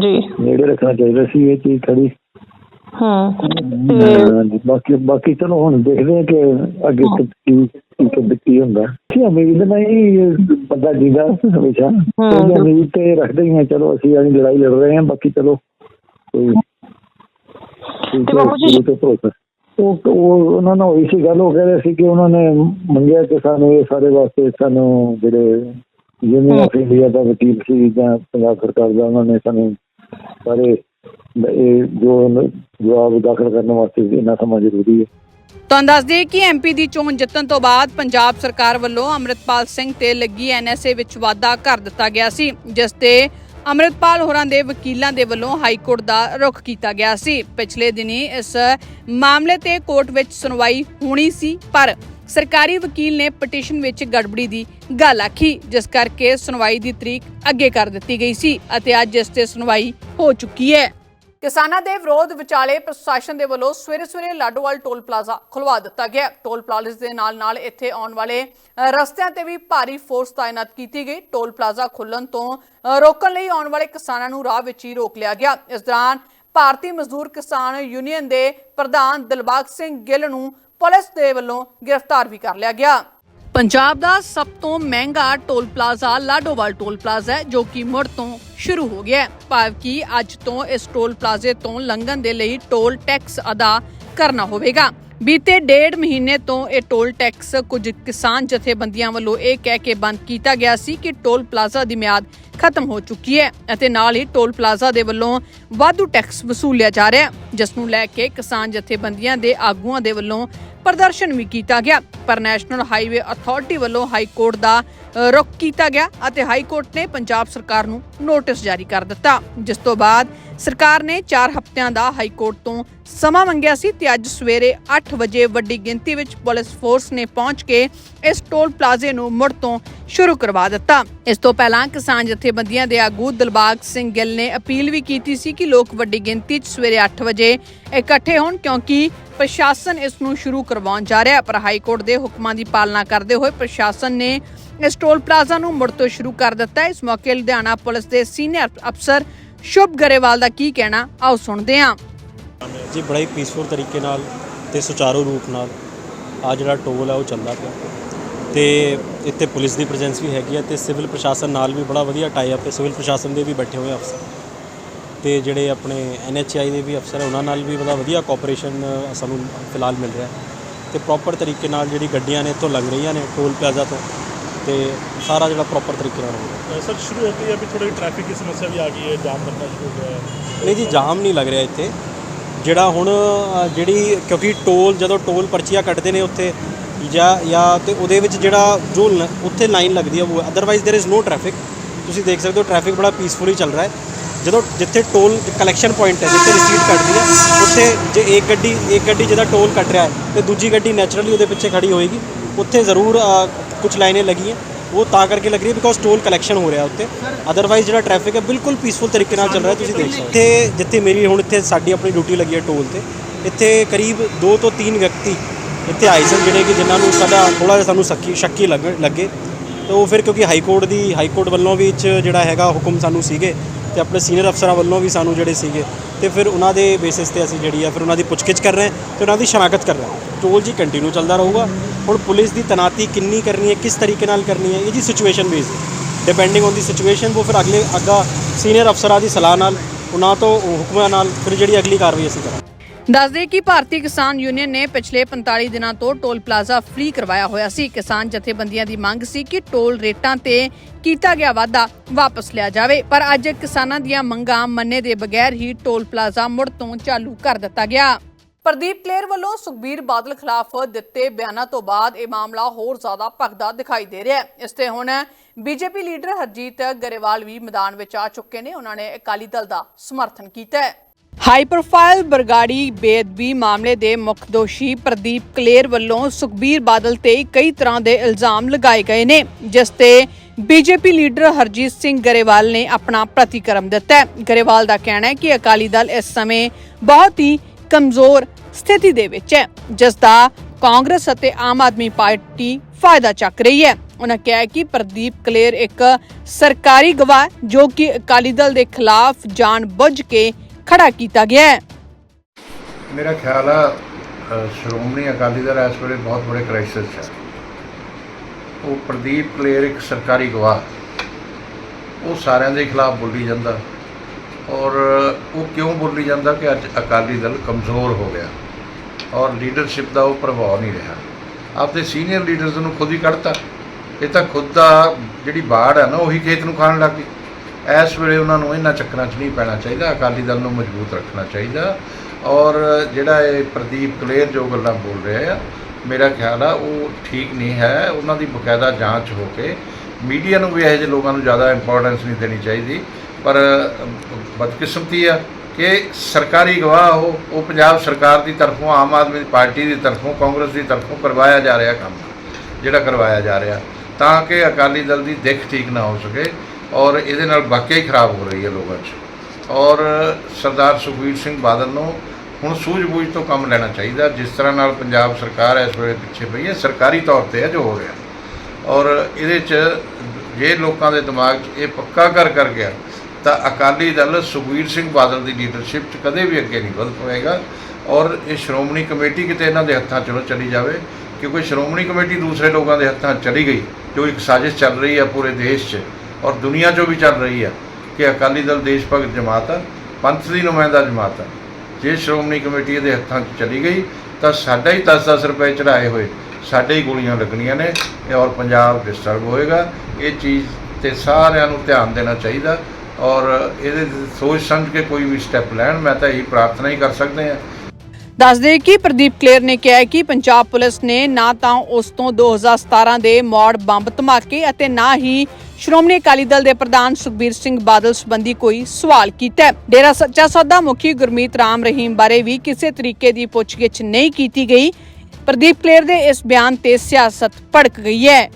[SPEAKER 6] ਜੀ।
[SPEAKER 5] ਨੇੜੇ ਰੱਖਣਾ ਚਾਹੀਦਾ ਸੀ ਇਹ ਚੀਜ਼ ਖੜੀ
[SPEAKER 6] ਹਾਂ।
[SPEAKER 5] ਹਾਂਜੀ, ਬਾਕੀ ਬਾਕੀ ਚਲੋ ਹੁਣ ਦੇਖਦੇ ਹਾਂ ਕਿ ਅੱਗੇ ਕੀ ਕੀ ਕੀ- ਹੁੰਦਾ। ਕੀ ਉਮੀਦ ਨਹੀਂ ਬੰਦਾ ਜੀਦਾ ਹਮੇਸ਼ਾ। ਉਹਦੀ ਉਮੀਦ ਤੇ ਰੱਖਦੇ ਹੀ ਹਾਂ ਚਲੋ ਅਸੀਂ ਆਣੀ ਲੜਾਈ ਲੜ ਰਹੇ ਹਾਂ ਬਾਕੀ ਚਲੋ
[SPEAKER 6] ਤੇ ਬਾਪੂ ਜੀ-
[SPEAKER 5] ਤੇ। ਉਹ ਉਹ ਉਹਨਾਂ ਨਾਲ ਹੋਈ ਸੀ ਗੱਲ ਉਹ ਕਹਿ ਰਹੇ ਸੀ ਕਿ ਉਹਨਾਂ ਨੇ ਮੰਗਿਆ ਕਿ ਸਾਨੂੰ ਇਹ ਸਾਰੇ ਵਾਸਤੇ ਸਾਨੂੰ ਜਿਹੜੇ ਆਫ ਇੰਡੀਆ ਦਾ ਵਕੀਲ ਸੀ ਜਾਂ ਪੰਜਾਬ ਸਰਕਾਰ ਦਾ ਉਹਨਾਂ ਨੇ ਸਾਨੂੰ ਸਾਰੇ ਇਹ ਜੋ ਜਵਾਬ ਦਾਖਲ ਕਰਨ ਵਾਸਤੇ ਇੰਨਾ ਸਮਾਂ ਜ਼ਰੂਰੀ ਹੈ।
[SPEAKER 1] ਤੁਹਾਨੂੰ ਦੱਸ ਦਈਏ ਕਿ ਐਮਪੀ ਦੀ ਚੋਣ ਜਿੱਤਣ ਤੋਂ ਬਾਅਦ ਪੰਜਾਬ ਸਰਕਾਰ ਵੱਲੋਂ ਅਮਰਿਤਪਾਲ ਸਿੰਘ ਤੇ ਲੱਗੀ ਐਨਐਸਏ ਵਿੱਚ ਵਾਅਦਾ ਕਰ ਦਿੱਤਾ ਗਿਆ ਸੀ, ਜਿਸ ਤੇ ਅਮਰਿਤਪਾਲ ਹੋਰਾਂ ਦੇ ਵਕੀਲਾਂ ਦੇ ਵੱਲੋਂ ਹਾਈ ਕੋਰਟ ਦਾ ਰੁਖ ਕੀਤਾ ਗਿਆ ਸੀ। ਪਿਛਲੇ ਦਿਨੀ ਇਸ ਮਾਮਲੇ ਤੇ ਕੋਰਟ ਵਿੱਚ ਸੁਣਵਾਈ ਹੋਣੀ ਸੀ, ਪਰ ਸਰਕਾਰੀ ਵਕੀਲ ਨੇ ਪਟੀਸ਼ਨ ਵਿੱਚ ਗੜਬੜੀ ਦੀ ਗੱਲ ਆਖੀ, ਜਿਸ ਕਰਕੇ ਸੁਣਵਾਈ ਦੀ ਤਰੀਕ ਅੱਗੇ ਕਰ ਦਿੱਤੀ ਗਈ ਸੀ ਅਤੇ ਅੱਜ ਇਸ ਤੇ ਸੁਣਵਾਈ ਹੋ ਚੁੱਕੀ ਹੈ। ਕਿਸਾਨਾਂ ਦੇ ਵਿਰੋਧ ਵਿਚਾਲੇ ਪ੍ਰਸ਼ਾਸਨ ਦੇ ਵੱਲੋਂ ਸਵੇਰੇ ਸਵੇਰੇ ਲਾਡੋਵਾਲ ਟੋਲ ਪਲਾਜ਼ਾ ਖੁਲਵਾ ਦਿੱਤਾ ਗਿਆ। ਟੋਲ ਪਲਾਜ਼ੇ ਦੇ ਨਾਲ ਨਾਲ ਇੱਥੇ ਆਉਣ ਵਾਲੇ ਰਸਤਿਆਂ ਤੇ ਵੀ ਭਾਰੀ ਫੋਰਸ ਤਾਇਨਾਤ ਕੀਤੀ ਗਈ। ਟੋਲ ਪਲਾਜ਼ਾ ਖੁੱਲਣ ਤੋਂ ਰੋਕਣ ਲਈ ਆਉਣ ਵਾਲੇ ਕਿਸਾਨਾਂ ਨੂੰ ਰਾਹ ਵਿੱਚ ਹੀ ਰੋਕ ਲਿਆ ਗਿਆ। ਇਸ ਦੌਰਾਨ ਭਾਰਤੀ ਮਜ਼ਦੂਰ ਕਿਸਾਨ ਯੂਨੀਅਨ ਦੇ ਪ੍ਰਧਾਨ ਦਿਲਬਾਗ ਸਿੰਘ ਗਿੱਲ ਨੂੰ ਪੁਲਿਸ ਦੇ ਵੱਲੋਂ ਗ੍ਰਿਫਤਾਰ ਵੀ ਕਰ ਲਿਆ ਗਿਆ। ਪੰਜਾਬ ਦਾ ਸਭ ਤੋਂ ਮਹਿੰਗਾ toll plaza Ladowal toll plaza ਹੈ, ਜੋ ਕਿ ਮੁੜ ਤੋਂ ਸ਼ੁਰੂ ਹੋ ਗਿਆ ਹੈ। ਭਾਵ ਕਿ ਅੱਜ ਤੋਂ ਇਸ ਟੋਲ ਪਲਾਜ਼ੇ ਤੋਂ ਲੰਘਣ ਦੇ ਲਈ ਟੋਲ ਟੈਕਸ ਅਦਾ ਕਰਨਾ ਹੋਵੇਗਾ। ਬੀਤੇ ਡੇਢ ਮਹੀਨੇ ਤੋਂ ਇਹ ਟੋਲ ਟੈਕਸ ਕੁਝ ਕਿਸਾਨ ਜਥੇਬੰਦੀਆਂ ਵੱਲੋਂ ਇਹ ਕਹਿ ਕੇ ਬੰਦ ਕੀਤਾ ਗਿਆ ਸੀ ਕਿ ਟੋਲ ਪਲਾਜ਼ਾ ਦੀ ਮਿਆਦ ਖਤਮ ਹੋ ਚੁੱਕੀ ਹੈ ਅਤੇ ਨਾਲ ਹੀ ਟੋਲ ਪਲਾਜ਼ਾ ਦੇ ਵੱਲੋਂ ਵਾਧੂ ਟੈਕਸ ਵਸੂਲਿਆ ਜਾ ਰਿਹਾ ਹੈ, ਜਿਸ ਨੂੰ ਲੈ ਕੇ ਕਿਸਾਨ ਜਥੇਬੰਦੀਆਂ ਦੇ ਆਗੂਆਂ ਦੇ ਵੱਲੋਂ ਪ੍ਰਦਰਸ਼ਨ ਵੀ ਕੀਤਾ ਗਿਆ ਪਰ ਨੈਸ਼ਨਲ ਹਾਈਵੇ ਅਥਾਰਟੀ ਵੱਲੋਂ ਹਾਈ ਕੋਰਟ ਦਾ ਅ, ਕੀਤਾ ਗਿਆ ਅਤੇ ਹਾਈ ਕੋਰਟ ਨੇ ਪੰਜਾਬ ਸਰਕਾਰ ਨੂੰ ਨੋਟਿਸ ਜਾਰੀ ਕਰ ਦਿੱਤਾ। ਜਿਸ ਤੋਂ ਬਾਅਦ ਸਰਕਾਰ ਨੇ 4 ਹਫ਼ਤਿਆਂ ਦਾ ਹਾਈ ਕੋਰਟ ਤੋਂ ਸਮਾਂ ਮੰਗਿਆ ਸੀ ਤੇ ਅੱਜ ਸਵੇਰੇ 8 ਵਜੇ ਵੱਡੀ ਗਿਣਤੀ ਵਿੱਚ ਪੁਲਿਸ ਫੋਰਸ ਨੇ ਪਹੁੰਚ ਕੇ ਇਸ ਟੋਲ ਪਲਾਜ਼ੇ ਨੂੰ ਮੁੜ ਤੋਂ ਸ਼ੁਰੂ ਕਰਵਾ ਦਿੱਤਾ। ਇਸ ਤੋਂ ਪਹਿਲਾਂ ਕਿਸਾਨ ਜਥੇਬੰਦੀਆਂ ਦੇ ਆਗੂ ਦਿਲਬਾਗ ਸਿੰਘ ਗਿੱਲ ਨੇ ਅਪੀਲ ਵੀ ਕੀਤੀ ਸੀ ਕਿ ਲੋਕ ਵੱਡੀ ਗਿਣਤੀ 'ਚ ਸਵੇਰੇ 8 ਵਜੇ ਇਕੱਠੇ ਹੋਣ ਕਿਉਂਕਿ ਪ੍ਰਸ਼ਾਸਨ ਇਸ ਨੂੰ ਸ਼ੁਰੂ ਕਰਵਾਉਣ ਜਾ ਰਿਹਾ ਹੈ, ਪਰ ਹਾਈ ਕੋਰਟ ਦੇ ਹੁਕਮਾਂ ਦੀ ਪਾਲਣਾ ਕਰਦੇ ਹੋਏ ਪ੍ਰਸ਼ਾਸਨ ਨੇ ਇਸ ਟੋਲ ਪਲਾਜ਼ਾ ਨੂੰ ਮੁੜ ਤੋਂ ਸ਼ੁਰੂ ਕਰ ਦਿੱਤਾ ਇਸ ਮੌਕੇ ਲੁਧਿਆਣਾ ਪੁਲਿਸ ਦੇ ਸੀਨੀਅਰ ਅਫਸਰ ਸ਼ੁਭ ਗਰੇਵਾਲ ਦਾ ਕੀ ਕਹਿਣਾ, ਆਓ ਸੁਣਦੇ ਹਾਂ।
[SPEAKER 7] ਜੀ, ਬੜਾ ਹੀ ਪੀਸਫੁਲ ਤਰੀਕੇ ਨਾਲ ਤੇ ਸੁਚਾਰੂ ਰੂਪ ਨਾਲ ਆ ਜਿਹੜਾ ਟੋਲ ਆ ਉਹ ਚੱਲਦਾ ਪਿਆ। ਤੇ ਇੱਥੇ ਪੁਲਿਸ ਦੀ ਪ੍ਰੈਜ਼ੈਂਸ ਵੀ ਹੈਗੀ ਆ ਤੇ ਸਿਵਲ ਪ੍ਰਸ਼ਾਸਨ ਨਾਲ ਵੀ ਬੜਾ ਵਧੀਆ ਟਾਈ ਅਪ ਹੈ। ਸਿਵਲ ਪ੍ਰਸ਼ਾਸਨ ਦੇ ਵੀ ਬੈਠੇ ਹੋਏ ਅਫਸਰ। ਤੇ ਜਿਹੜੇ ਆਪਣੇ ਐਨਐਚਆਈ ਦੇ ਵੀ ਅਫਸਰ ਹੈ ਉਹਨਾਂ ਨਾਲ ਵੀ ਬੜਾ ਵਧੀਆ ਕੋਆਪਰੇਸ਼ਨ ਸਾਨੂੰ ਫਿਲਹਾਲ ਮਿਲ ਰਿਹਾ ਤੇ ਪ੍ਰੋਪਰ ਤਰੀਕੇ ਨਾਲ ਜਿਹੜੀ ਗੱਡੀਆਂ ਨੇ ਇੱਥੋਂ ਲੰਘ ਰਹੀਆਂ ਨੇ ਟੋਲ ਪਲਾਜ਼ਾ ਤੋਂ ਤੇ ਸਾਰਾ ਜਿਹੜਾ ਪ੍ਰੋਪਰ ਤਰੀਕੇ ਨਾਲ ਹੋ ਰਿਹਾ।
[SPEAKER 8] ਸਰ ਸ਼ੁਰੂ ਹੋ ਹੈ ਵੀ ਥੋੜੀ ਟ੍ਰੈਫਿਕ ਦੀ ਸਮੱਸਿਆ ਵੀ ਆ ਗਈ ਹੈ ਜਾਮ ਲੱਗਣਾ ਸ਼ੁਰੂ ਹੋ। ਗਿਆ
[SPEAKER 7] ਨਹੀਂ ਜੀ ਜਾਮ ਨਹੀਂ ਲੱਗ ਰਿਹਾ ਇੱਥੇ। ਜਿਹੜਾ ਹੁਣ ਜਿਹੜੀ ਕਿਉਂਕਿ ਟੋਲ ਜਦੋਂ ਟੋਲ ਪਰਚੀਆਂ ਕੱਟਦੇ ਨੇ ਉੱਥੇ ਜਾਂ ਜਾਂ ਤੇ ਉਹਦੇ ਵਿੱਚ ਜਿਹੜਾ ਜੋ ਉੱਥੇ ਲਾਈਨ ਲੱਗਦੀ ਹੈ ਉਹ otherwise there is no traffic ਤੁਸੀਂ ਦੇਖ ਸਕਦੇ ਹੋ ਟ੍ਰੈਫਿਕ ਬੜਾ ਪੀਸਫੁਲੀ ਚੱਲ ਰਿਹਾ ਹੈ। ਜਦੋਂ ਜਿੱਥੇ ਟੋਲ ਕਲੈਕਸ਼ਨ ਪੁਆਇੰਟ ਹੈ, ਜਿੱਥੇ ਰਸੀਦ ਕੱਟਦੀ ਹੈ, ਉੱਥੇ ਜੇ ਇੱਕ ਗੱਡੀ ਇੱਕ ਗੱਡੀ ਜਿਹਦਾ ਟੋਲ ਕੱਟ ਰਿਹਾ ਹੈ ਤੇ ਦੂਜੀ ਗੱਡੀ ਨੈਚੁਰਲੀ ਉਹਦੇ ਪਿੱਛੇ ਖੜੀ ਹੋਏਗੀ, ਉੱਥੇ ਜ਼ਰੂਰ ਕੁਝ ਲਾਈਨਾਂ ਲੱਗੀਆਂ। ਉਹ ਤਾਂ ਕਰਕੇ ਲੱਗ ਰਹੀ ਹੈ ਬਿਕੋਜ਼ ਟੋਲ ਕਲੈਕਸ਼ਨ ਹੋ ਰਿਹਾ ਉੱਥੇ। ਅਦਰਵਾਈਜ਼ ਜਿਹੜਾ ਟ੍ਰੈਫਿਕ ਹੈ ਬਿਲਕੁਲ ਪੀਸਫੁਲ ਤਰੀਕੇ ਨਾਲ ਚੱਲ ਰਿਹਾ ਤੁਸੀਂ ਦੇਖ ਸਕਦੇ ਇੱਥੇ, ਜਿੱਥੇ ਮੇਰੀ ਹੁਣ ਇੱਥੇ ਸਾਡੀ ਆਪਣੀ ਡਿਊਟੀ ਲੱਗੀ ਹੈ ਟੋਲ ਤੇ, ਇੱਥੇ ਕਰੀਬ 2 ਤੋਂ 3 ਵਿਅਕਤੀ ਇੱਥੇ ਆਏ ਸਨ, ਜਿਹੜੇ ਕਿ ਜਿਨ੍ਹਾਂ ਨੂੰ ਸਾਡਾ ਥੋੜਾ ਜਿਹਾ ਸਾਨੂੰ ਸ਼ੱਕੀ ਸ਼ੱਕੀ ਲੱਗ, ਲੱਗੇ। ਤੇ ਉਹ ਫਿਰ ਕਿਉਂਕਿ ਹਾਈ ਕੋਰਟ ਦੀ, ਹਾਈ ਕੋਰਟ ਵੱਲੋਂ ਵੀ ਚ ਜਿਹੜਾ ਹੈਗਾ ਹੁਕਮ ਸਾਨੂੰ ਸੀਗੇ ਤੇ ਆਪਣੇ ਸੀਨੀਅਰ ਅਫਸਰਾਂ ਵੱਲੋਂ ਵੀ ਸਾਨੂੰ ਜਿਹੜੇ ਸੀਗੇ ਤੇ ਫਿਰ ਉਹਨਾਂ ਦੇ ਬੇਸਿਸ ਤੇ ਅਸੀਂ ਜਿਹੜੀ ਆ ਫਿਰ ਉਹਨਾਂ ਦੀ ਪੁੱਛਗਿੱਛ ਕਰ ਰਹੇ ਹਾਂ ਤੇ ਉਹਨਾਂ ਦੀ ਸ਼ਨਾਖਤ ਕਰ ਰਹੇ ਹਾਂ। ਟੋਲ ਜੀ ਕੰਟੀਨਿਊ ਚੱਲਦਾ ਰਹੂਗਾ। ਹੁਣ ਪੁਲਿਸ ਦੀ ਤਨਾਤੀ ਕਿੰਨੀ ਕਰਨੀ ਹੈ, ਕਿਸ ਤਰੀਕੇ ਨਾਲ ਕਰਨੀ ਹੈ, ਇਹ ਜੀ situation base depending on the situation ਉਹ ਫਿਰ ਅਗਲੇ ਅੱਗਾ ਸੀਨੀਅਰ ਅਫਸਰਾਂ ਦੀ ਸਲਾਹ ਨਾਲ, ਉਹਨਾਂ ਤੋਂ ਹੁਕਮਾਂ ਨਾਲ, ਫਿਰ ਜਿਹੜੀ ਅਗਲੀ ਕਾਰਵਾਈ ਅਸੀਂ ਕਰਾਂਗੇ।
[SPEAKER 1] ਦੱਸਦੇ ਕਿ ਭਾਰਤੀ ਕਿਸਾਨ ਯੂਨੀਅਨ ਨੇ ਪਿਛਲੇ 45 ਦਿਨਾਂ ਤੋਂ ਟੋਲ ਪਲਾਜ਼ਾ ਫ੍ਰੀ ਕਰਵਾਇਆ ਹੋਇਆ ਸੀ। ਕਿਸਾਨ ਜਥੇਬੰਦੀਆਂ ਦੀ ਮੰਗ ਸੀ ਕਿ ਟੋਲ ਰੇਟਾਂ ਤੇ ਕੀਤਾ ਗਿਆ ਵਾਅਦਾ ਵਾਪਸ ਲਿਆ ਜਾਵੇ। ਪਰ ਅੱਜ ਕਿਸਾਨਾਂ ਦੀਆਂ ਮੰਗਾਂ ਮੰਨੇ ਦੇ ਬਗੈਰ ਹੀ ਟੋਲ ਪਲਾਜ਼ਾ ਮੁੜ ਤੋਂ ਚਾਲੂ ਕਰ ਦਿੱਤਾ ਗਿਆ। ਪ੍ਰਦੀਪ ਕਲੇਰ ਵੱਲੋਂ ਸੁਖਬੀਰ ਬਾਦਲ ਖਿਲਾਫ ਦਿੱਤੇ ਬਿਆਨਾਂ ਤੋਂ ਬਾਅਦ ਇਹ ਮਾਮਲਾ ਹੋਰ ਜ਼ਿਆਦਾ ਭਖਦਾ ਦਿਖਾਈ ਦੇ ਰਿਹਾ ਹੈ। ਇਸ ਤੇ ਹੁਣ ਬੀਜੇਪੀ ਲੀਡਰ ਹਰਜੀਤ ਗਰੇਵਾਲ ਵੀ ਮੈਦਾਨ ਵਿੱਚ ਆ ਚੁੱਕੇ ਨੇ। ਉਹਨਾਂ ਨੇ ਅਕਾਲੀ ਦਲ ਦਾ ਸਮਰਥਨ ਕੀਤਾ ਹੈ। ਹਾਈ ਪ੍ਰੋਫਾਈਲ ਬਰਗਾੜੀ ਬੇਅਦਬੀ ਮਾਮਲੇ ਦੇ ਮੁੱਖ ਦੋਸ਼ੀ ਪ੍ਰਦੀਪ ਕਲੇਰ ਵੱਲੋਂ ਸੁਖਬੀਰ ਬਾਦਲ ਤੇ ਕਈ ਤਰ੍ਹਾਂ ਦੇ ਇਲਜ਼ਾਮ ਲਗਾਏ ਗਏ ਨੇ, ਜਿਸ ਤੇ ਬੀਜੇਪੀ ਲੀਡਰ ਹਰਜੀਤ ਸਿੰਘ ਗਰੇਵਾਲ ਨੇ ਆਪਣਾ ਪ੍ਰਤੀਕਰਮ ਦਿੱਤਾ ਹੈ। ਗਰੇਵਾਲ ਦਾ ਕਹਿਣਾ ਹੈ ਕਿ ਅਕਾਲੀ ਦਲ ਇਸ ਸਮੇਂ ਬਹੁਤ ਹੀ ਕਮਜ਼ੋਰ ਸਥਿਤੀ ਦੇ ਵਿੱਚ ਹੈ, ਜਿਸ ਦਾ ਕਾਂਗਰਸ ਅਤੇ ਆਮ ਆਦਮੀ ਪਾਰਟੀ ਫਾਇਦਾ ਚੱਕ ਰਹੀ ਹੈ। ਉਹਨਾਂ ਕਿਹਾ ਕਿ ਪ੍ਰਦੀਪ ਕਲੇਰ ਇੱਕ ਸਰਕਾਰੀ ਗਵਾਹ, ਜੋ ਕਿ ਅਕਾਲੀ ਦਲ ਦੇ ਖਿਲਾਫ ਜਾਣਬੁੱਝ ਕੇ ਖੜਾ ਕੀਤਾ ਗਿਆ ਹੈ।
[SPEAKER 9] ਮੇਰਾ ਖਿਆਲ ਆ ਅ, ਸ਼੍ਰੋਮਣੀ ਅਕਾਲੀ ਦਲ ਇਸ ਵੇਲੇ ਬਹੁਤ ਬੜੇ ਕ੍ਰਾਈਸਿਸ 'ਚ ਹੈ। ਉਹ ਪ੍ਰਦੀਪ ਕਲੇਰ ਇੱਕ ਸਰਕਾਰੀ ਗਵਾਹ ਉਹ ਸਾਰਿਆਂ ਦੇ ਖਿਲਾਫ ਬੋਲੀ ਜਾਂਦਾ। ਔਰ ਉਹ ਕਿਉਂ ਬੋਲੀ ਜਾਂਦਾ ਕਿ ਅੱਜ ਅਕਾਲੀ ਦਲ ਕਮਜ਼ੋਰ ਹੋ ਗਿਆ। ਔਰ ਲੀਡਰਸ਼ਿਪ ਦਾ ਉਹ ਪ੍ਰਭਾਵ ਨਹੀਂ ਰਿਹਾ। ਆਪਦੇ ਸੀਨੀਅਰ ਲੀਡਰਸ ਨੂੰ ਖੁਦ ਹੀ ਕੱਢਤਾ। ਇਹ ਤਾਂ ਖੁਦ ਦਾ ਜਿਹੜੀ ਬਾੜ ਹੈ ਨਾ ਉਹੀ ਖੇਤ ਨੂੰ ਖਾਣ ਲੱਗ ਗਈ। ਇਸ ਵੇਲੇ ਉਹਨਾਂ ਨੂੰ ਇਹਨਾਂ ਚੱਕਰਾਂ 'ਚ ਨਹੀਂ ਪੈਣਾ ਚਾਹੀਦਾ, ਅਕਾਲੀ ਦਲ ਨੂੰ ਮਜ਼ਬੂਤ ਰੱਖਣਾ ਚਾਹੀਦਾ। ਔਰ ਜਿਹੜਾ ਇਹ ਪ੍ਰਦੀਪ ਕਲੇਰ ਜੋ ਗੱਲਾਂ ਬੋਲ ਰਹੇ ਆ, ਮੇਰਾ ਖਿਆਲ ਆ ਉਹ ਠੀਕ ਨਹੀਂ ਹੈ। ਉਹਨਾਂ ਦੀ ਬਕਾਇਦਾ ਜਾਂਚ ਹੋ ਕੇ ਮੀਡੀਆ ਨੂੰ ਵੀ ਇਹੋ ਜਿਹੇ ਲੋਕਾਂ ਨੂੰ ਜ਼ਿਆਦਾ ਇੰਪੋਰਟੈਂਸ ਨਹੀਂ ਦੇਣੀ ਚਾਹੀਦੀ। ਪਰ ਬਦਕਿਸਮਤੀ ਆ ਕਿ ਸਰਕਾਰੀ ਗਵਾਹ ਉਹ ਉਹ ਪੰਜਾਬ ਸਰਕਾਰ ਦੀ ਤਰਫੋਂ, ਆਮ ਆਦਮੀ ਪਾਰਟੀ ਦੀ ਤਰਫੋਂ, ਕਾਂਗਰਸ ਦੀ ਤਰਫੋਂ ਕਰਵਾਇਆ ਜਾ ਰਿਹਾ ਕੰਮ, ਜਿਹੜਾ ਕਰਵਾਇਆ ਜਾ ਰਿਹਾ। ਤਾਂ ਕਿ ਅਕਾਲੀ ਦਲ ਦੀ ਦਿੱਖ ਠੀਕ ਨਾ ਹੋ ਸਕੇ। ਔਰ ਇਹਦੇ ਨਾਲ ਵਾਕਿਆ ਹੀ ਖਰਾਬ ਹੋ ਰਹੀ ਹੈ ਲੋਕਾਂ 'ਚ। ਔਰ ਸਰਦਾਰ ਸੁਖਬੀਰ ਸਿੰਘ ਬਾਦਲ ਨੂੰ ਹੁਣ ਸੂਝ-ਬੂਝ ਤੋਂ ਕੰਮ ਲੈਣਾ ਚਾਹੀਦਾ, ਜਿਸ ਤਰ੍ਹਾਂ ਨਾਲ ਪੰਜਾਬ ਸਰਕਾਰ ਇਸ ਵੇਲੇ ਪਿੱਛੇ ਪਈ ਹੈ, ਸਰਕਾਰੀ ਤੌਰ ਤੇ ਹੈ ਜੋ ਹੋ ਰਿਹਾ। ਔਰ ਇਹਦੇ 'ਚ ਜੇ ਲੋਕਾਂ ਦੇ ਦਿਮਾਗ 'ਚ ਇਹ ਪੱਕਾ ਕਰ ਕਰ ਗਿਆ, ਤਾਂ ਅਕਾਲੀ ਦਲ ਸੁਖਬੀਰ ਸਿੰਘ ਬਾਦਲ ਦੀ ਲੀਡਰਸ਼ਿਪ 'ਚ ਕਦੇ ਵੀ ਅੱਗੇ ਨਹੀਂ ਵਧ ਪਾਏਗਾ। ਔਰ ਇਹ ਸ਼੍ਰੋਮਣੀ ਕਮੇਟੀ ਕਿਤੇ ਇਹਨਾਂ ਦੇ ਹੱਥਾਂ 'ਚੋਂ ਚਲੀ ਜਾਵੇ, ਕਿਉਂਕਿ ਸ਼੍ਰੋਮਣੀ ਕਮੇਟੀ ਦੂਸਰੇ ਲੋਕਾਂ ਦੇ ਹੱਥਾਂ 'ਚ ਚਲੀ ਗਈ, ਜੋ ਇੱਕ ਸਾਜ਼ਿਸ਼ ਚੱਲ ਰਹੀ ਹੈ ਪੂਰੇ ਦੇਸ਼ 'ਚ। ਔਰ ਦੁਨੀਆ 'ਚੋਂ ਵੀ ਚੱਲ ਰਹੀ ਹੈ ਕਿ ਅਕਾਲੀ ਦਲ ਦੇਸ਼ ਭਗਤ ਜਮਾਤ ਆ ਪੰਥ ਦੀ ਨੁਮਾਇੰਦਾ ਜਮਾਤ ਆ ਜੇ ਸ਼੍ਰੋਮਣੀ ਕਮੇਟੀ ਦੇ ਹੱਥਾਂ 'ਚ ਚਲੀ ਗਈ, ਤਾਂ ਸਾਡਾ ਹੀ 10-10 ਰੁਪਏ ਚੜਾਏ ਹੋਏ, ਸਾਡੇ ਹੀ ਗੋਲੀਆਂ ਲੱਗਣੀਆਂ ਨੇ ਔਰ ਪੰਜਾਬ ਡਿਸਟਰਬ ਹੋਏਗਾ। ਇਹ ਚੀਜ਼ ਤੇ ਸਾਰਿਆਂ ਨੂੰ ਧਿਆਨ ਦੇਣਾ ਚਾਹੀਦਾ ਔਰ ਇਹਦੇ ਸੋਚ ਸਮਝ ਕੇ ਕੋਈ ਵੀ ਸਟੈਪ ਲੈਣ, ਮੈਂ ਤਾਂ ਇਹੀ ਪ੍ਰਾਰਥਨਾ ਹੀ ਕਰ ਸਕਦੇ ਹਾਂ।
[SPEAKER 1] ਦੱਸਦੇ ਕਿ ਪ੍ਰਦੀਪ ਕਲੇਰ ਨੇ ਕਿਹਾ ਕਿ ਪੰਜਾਬ ਪੁਲਿਸ ਨੇ ਨਾ ਤਾਂ ਉਸ ਤੋਂ 2017 ਦੇ ਮੌੜ ਬੰਬ ਧਮਾਕੇ ਅਤੇ ਨਾ ਹੀ ਸ਼੍ਰੋਮਣੀ ਅਕਾਲੀ ਦਲ ਦੇ ਪ੍ਰਧਾਨ ਸੁਖਬੀਰ ਸਿੰਘ ਬਾਦਲ ਸੰਬੰਧੀ ਕੋਈ ਸਵਾਲ ਕੀਤਾ ਹੈ। ਡੇਰਾ ਸੱਚਾ ਸੌਦਾ ਮੁਖੀ ਗੁਰਮੀਤ ਰਾਮ ਰਹੀਮ ਬਾਰੇ ਵੀ ਕਿਸੇ ਤਰੀਕੇ ਦੀ ਪੁੱਛਗਿੱਛ ਨਹੀਂ ਕੀਤੀ ਗਈ। ਪ੍ਰਦੀਪ ਕਲੇਰ ਦੇ ਇਸ ਬਿਆਨ ਤੇ ਸਿਆਸਤ ਭੜਕ ਗਈ ਹੈ।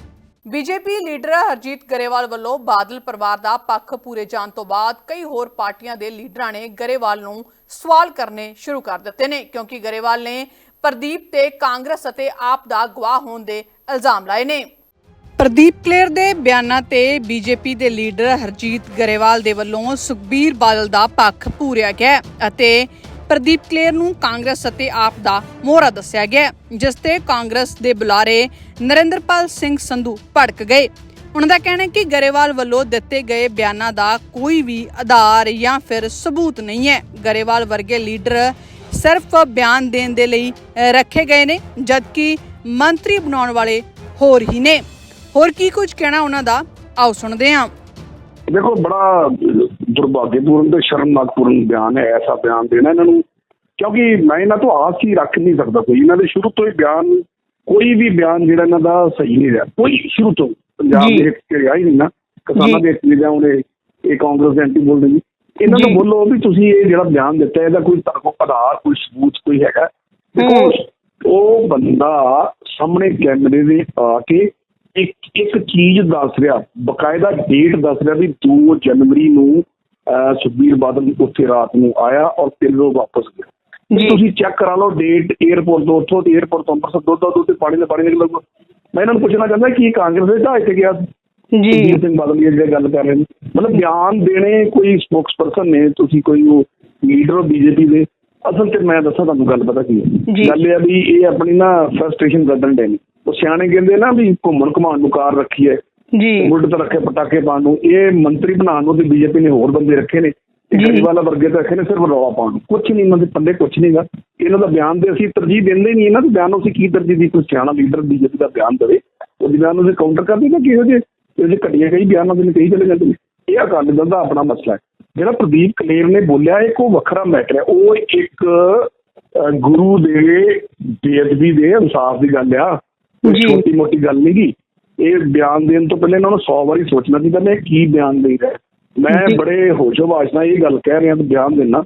[SPEAKER 1] ਬੀਜੇਪੀ ਲੀਡਰ ਹਰਜੀਤ ਗਰੇਵਾਲ ਵੱਲੋਂ ਬਾਦਲ ਪਰਿਵਾਰ ਦਾ ਪੱਖ ਪੂਰੇ ਜਾਣ ਤੋਂ ਬਾਅਦ ਕਈ ਹੋਰ ਪਾਰਟੀਆਂ ਦੇ ਲੀਡਰਾਂ ਨੇ ਗਰੇਵਾਲ ਨੂੰ ਸਵਾਲ ਕਰਨੇ ਸ਼ੁਰੂ ਕਰ ਦਿੱਤੇ ਨੇ, ਕਿਉਂਕਿ ਗਰੇਵਾਲ ਨੇ ਪ੍ਰਦੀਪ ਤੇ ਕਾਂਗਰਸ ਅਤੇ ਆਪ ਦਾ ਗਵਾਹ ਹੋਣ ਦੇ ਇਲਜ਼ਾਮ ਲਾਏ ਨੇ। ਪ੍ਰਦੀਪ ਕਲੇਰ ਦੇ ਬਿਆਨਾਂ ਤੇ ਬੀਜੇਪੀ ਦੇ ਲੀਡਰ ਹਰਜੀਤ ਗਰੇਵਾਲ ਦੇ ਵੱਲੋਂ ਸੁਖਬੀਰ ਬਾਦਲ ਦਾ ਪੱਖ ਪੂਰਿਆ ਗਿਆ ਅਤੇ ਪ੍ਰਦੀਪ ਕਲੇਰ ਨੂੰ ਕਾਂਗਰਸ ਅਤੇ ਆਪ ਦਾ ਮੋਹਰਾ ਦੱਸਿਆ ਗਿਆ ਜਿਸ ਤੇ ਕਾਂਗਰਸ ਦੇ ਬੁਲਾਰੇ ਨਰਿੰਦਰਪਾਲ ਸਿੰਘ ਸੰਧੂ ਭੜਕ ਗਏ। ਉਹਨਾਂ ਦਾ ਕਹਿਣਾ ਹੈ ਕਿ ਗਰੇਵਾਲ ਵੱਲੋਂ ਦਿੱਤੇ ਗਏ ਬਿਆਨਾਂ ਦਾ ਕੋਈ ਵੀ ਆਧਾਰ ਜਾਂ ਫਿਰ ਸਬੂਤ ਨਹੀਂ ਹੈ। ਗਰੇਵਾਲ ਵਰਗੇ ਲੀਡਰ ਸਿਰਫ ਬਿਆਨ ਦੇਣ ਦੇ ਲਈ ਰੱਖੇ ਗਏ ਨੇ, ਜਦਕਿ ਮੰਤਰੀ ਬਣਾਉਣ ਵਾਲੇ ਹੋਰ ਹੀ ਨੇ। ਹੋਰ ਕੀ ਕੁਝ ਕਹਿਣਾ ਉਹਨਾਂ ਦਾ? ਆਓ ਸੁਣਦੇ ਹਾਂ।
[SPEAKER 10] ਦੇਖੋ ਬੜਾ ਦੁਰਭਾਗਯਪੂਰਨ ਤੇ ਸ਼ਰਮਨਾਕਪੂਰਨ ਬਿਆਨ ਹੈ ਐਸਾ ਬਿਆਨ ਦੇਣਾ ਇਹਨਾਂ ਨੂੰ। ਕਿਉਂਕਿ ਮੈਂ ਇਹਨਾਂ ਤੋਂ ਆਸ ਹੀ ਰੱਖ ਨਹੀਂ ਸਕਦਾ ਕੋਈ। ਇਹਨਾਂ ਦੇ ਸ਼ੁਰੂ ਤੋਂ ਹੀ ਬਿਆਨ ਕੋਈ ਵੀ ਬਿਆਨ ਜਿਹੜਾ ਇਹਨਾਂ ਦਾ ਸਹੀ ਨਹੀਂ ਰਿਹਾ। ਕੋਈ ਸ਼ੁਰੂ ਤੋਂ। ਪੰਜਾਬ। ਦੇ ਚ ਰਿਹਾ ਹੀ ਨਹੀਂ ਨਾ। ਕਿਸਾਨਾਂ ਦੇ ਚ ਜਾਂ ਉਹਨੇ ਇਹ ਕਾਂਗਰਸ ਦੇ ਐਂਟੀ ਬੋਲਦੇ ਜੀ। ਇਹਨਾਂ ਨੂੰ। ਬੋਲੋ ਵੀ ਤੁਸੀਂ ਇਹ ਜਿਹੜਾ ਬਿਆਨ ਦਿੱਤਾ ਇਹਦਾ ਕੋਈ ਕੋਲ ਆਧਾਰ ਕੋਈ ਸਬੂਤ ਕੋਈ ਹੈਗਾ। ਦੇਖੋ ਉਹ ਬੰਦਾ ਸਾਹਮਣੇ ਕੈਮਰੇ ਦੇ ਆ ਕੇ ਇੱਕ ਇੱਕ ਚੀਜ਼ ਦੱਸ ਰਿਹਾ ਬਕਾਇਦਾ ਡੇਟ ਦੱਸ ਰਿਹਾ ਵੀ 2 ਜਨਵਰੀ ਨੂੰ ਸੁਖਬੀਰ ਬਾਦਲ ਉੱਥੇ ਰਾਤ ਨੂੰ ਆਇਆ ਔਰ ਤਿੰਨ ਰੋਜ਼ ਵਾਪਸ ਗਿਆ
[SPEAKER 6] ਜੀ।
[SPEAKER 10] ਤੁਸੀਂ ਚੈੱਕ ਕਰਾ ਲਓ ਡੇਟ 에ਅਰਪੋਰਟ ਤੋਂ ਉੱਥੋਂ ਤੇ 에ਅਰਪੋਰਟ ਤੋਂ ਅੰਮ੍ਰਿਤਸਰ ਦੁੱਧ ਦਾ ਦੁੱਧ ਤੇ ਪਾਣੀ ਦਾ ਪਾਣੀ ਨਿਕਲੂਗਾ ਮੈਂ ਇਹਨਾਂ ਨੂੰ ਪੁੱਛਣਾ ਚਾਹੁੰਦਾ ਕਿ ਕਾਂਗਰਸ ਦੇ ਢਾਹ ਤੇ ਗਿਆ?
[SPEAKER 6] ਜੀ
[SPEAKER 10] ਸੁਖਬੀਰ ਸਿੰਘ ਬਾਦਲ ਦੀ ਜਿਹੜੇ ਗੱਲ ਕਰ ਰਹੇ ਨੇ ਮਤਲਬ ਬਿਆਨ ਦੇਣੇ ਕੋਈ ਸਪੋਕਸਪਰਸਨ ਨੇ ਤੁਸੀਂ ਕੋਈ ਉਹ ਲੀਡਰ ਬੀਜੇਪੀ ਦੇ ਅਸਲ ਤੇ ਮੈਂ ਦੱਸਾਂ ਤੁਹਾਨੂੰ ਗੱਲ ਪਤਾ ਕੀ ਹੈ। ਗੱਲ ਇਹ ਆ ਵੀ ਇਹ ਆਪਣੀ ਨਾ ਫਰਸਟ੍ਰੇਸ਼ਨ ਕੱਢਣ ਦੇ ਨੇ ਉਹ ਸਿਆਣੇ ਕਹਿੰਦੇ ਨਾ ਵੀ ਘੁੰਮਣ ਘੁਮਾਉਣ ਨੂੰ ਕਾਰ ਰੱਖੀ ਹੈ।
[SPEAKER 6] ਜੀ।
[SPEAKER 10] ਬੁੱਢ ਤੇ ਰੱਖੇ ਪਟਾਕੇ ਪਾਉਣ ਨੂੰ। ਇਹ ਮੰਤਰੀ ਬਣਾਉਣ ਨੂੰ ਤੇ ਬੀਜੇਪੀ ਨੇ ਹੋਰ ਬੰਦੇ ਰੱਖੇ ਨੇ। ਕੇਜਰੀਵਾਲ ਵਰਗੇ ਤਾਂ ਰੱਖੇ ਨੇ ਸਿਰਫ ਰੌਲਾ ਪਾਉਣ ਨੂੰ। ਕੁਝ ਨਹੀਂ ਇਹਨਾਂ ਦੇ ਪੱਲੇ ਕੁਝ ਨਹੀਂਗਾ ਇਹਨਾਂ ਦਾ ਬਿਆਨ ਦੇ ਅਸੀਂ ਤਰਜੀਹ ਦਿੰਦੇ ਨਹੀਂ ਇਹਨਾਂ ਦੇ ਬਿਆਨ ਨੂੰ। ਅਸੀਂ ਕੀ ਤਰਜੀਹ ਦੀ? ਕੋਈ ਸਿਆਣਾ ਲੀਡਰ ਬੀਜੇਪੀ ਦਾ ਬਿਆਨ ਦੇਵੇ। ਉਹ ਬਿਆਨ ਨੂੰ ਅਸੀਂ ਕਾਊਂਟਰ ਕਰ ਦਈਏ ਕਿ ਇਹੋ ਜਿਹੇ ਇਹੋ ਜਿਹੇ ਘਟੀਆਂ ਕਈ ਬਿਆਨਾਂ ਦੇ ਨੇ ਕਈ ਚਲੇ ਜਾਂਦੇ ਨੇ। ਇਹ ਅਕਾਲੀ ਦਲ ਦਾ ਆਪਣਾ ਮਸਲਾ ਹੈ। ਜਿਹੜਾ ਪ੍ਰਦੀਪ ਕਲੇਰ ਨੇ ਬੋਲਿਆ ਇੱਕ ਉਹ ਵੱਖਰਾ ਮੈਟਰ ਹੈ। ਉਹ ਇੱਕ ਗੁਰੂ ਦੇ ਬੇਅਦਬੀ ਦੇ ਇਨਸਾਫ ਦੀ ਗੱਲ ਆ। ਕੋਈ
[SPEAKER 6] ਜੀ।
[SPEAKER 10] ਛੋਟੀ ਮੋਟੀ ਗੱਲ ਨਹੀਂ ਗੀ ਇਹ ਬਿਆਨ ਦੇਣ ਤੋਂ ਪਹਿਲਾਂ ਇਹਨਾਂ ਨੂੰ 100 ਵਾਰੀ ਸੋਚਣਾ ਚਾਹੀਦਾ ਮੈਂ ਕੀ ਬਿਆਨ ਦੇ ਰਿਹਾ ਮੈਂ। ਬੜੇ ਹੋਸ਼ੋ-ਹਵਾਸ ਨਾਲ ਇਹ ਗੱਲ ਕਹਿ ਰਿਹਾ ਤੇ ਬਿਆਨ ਦੇਣਾ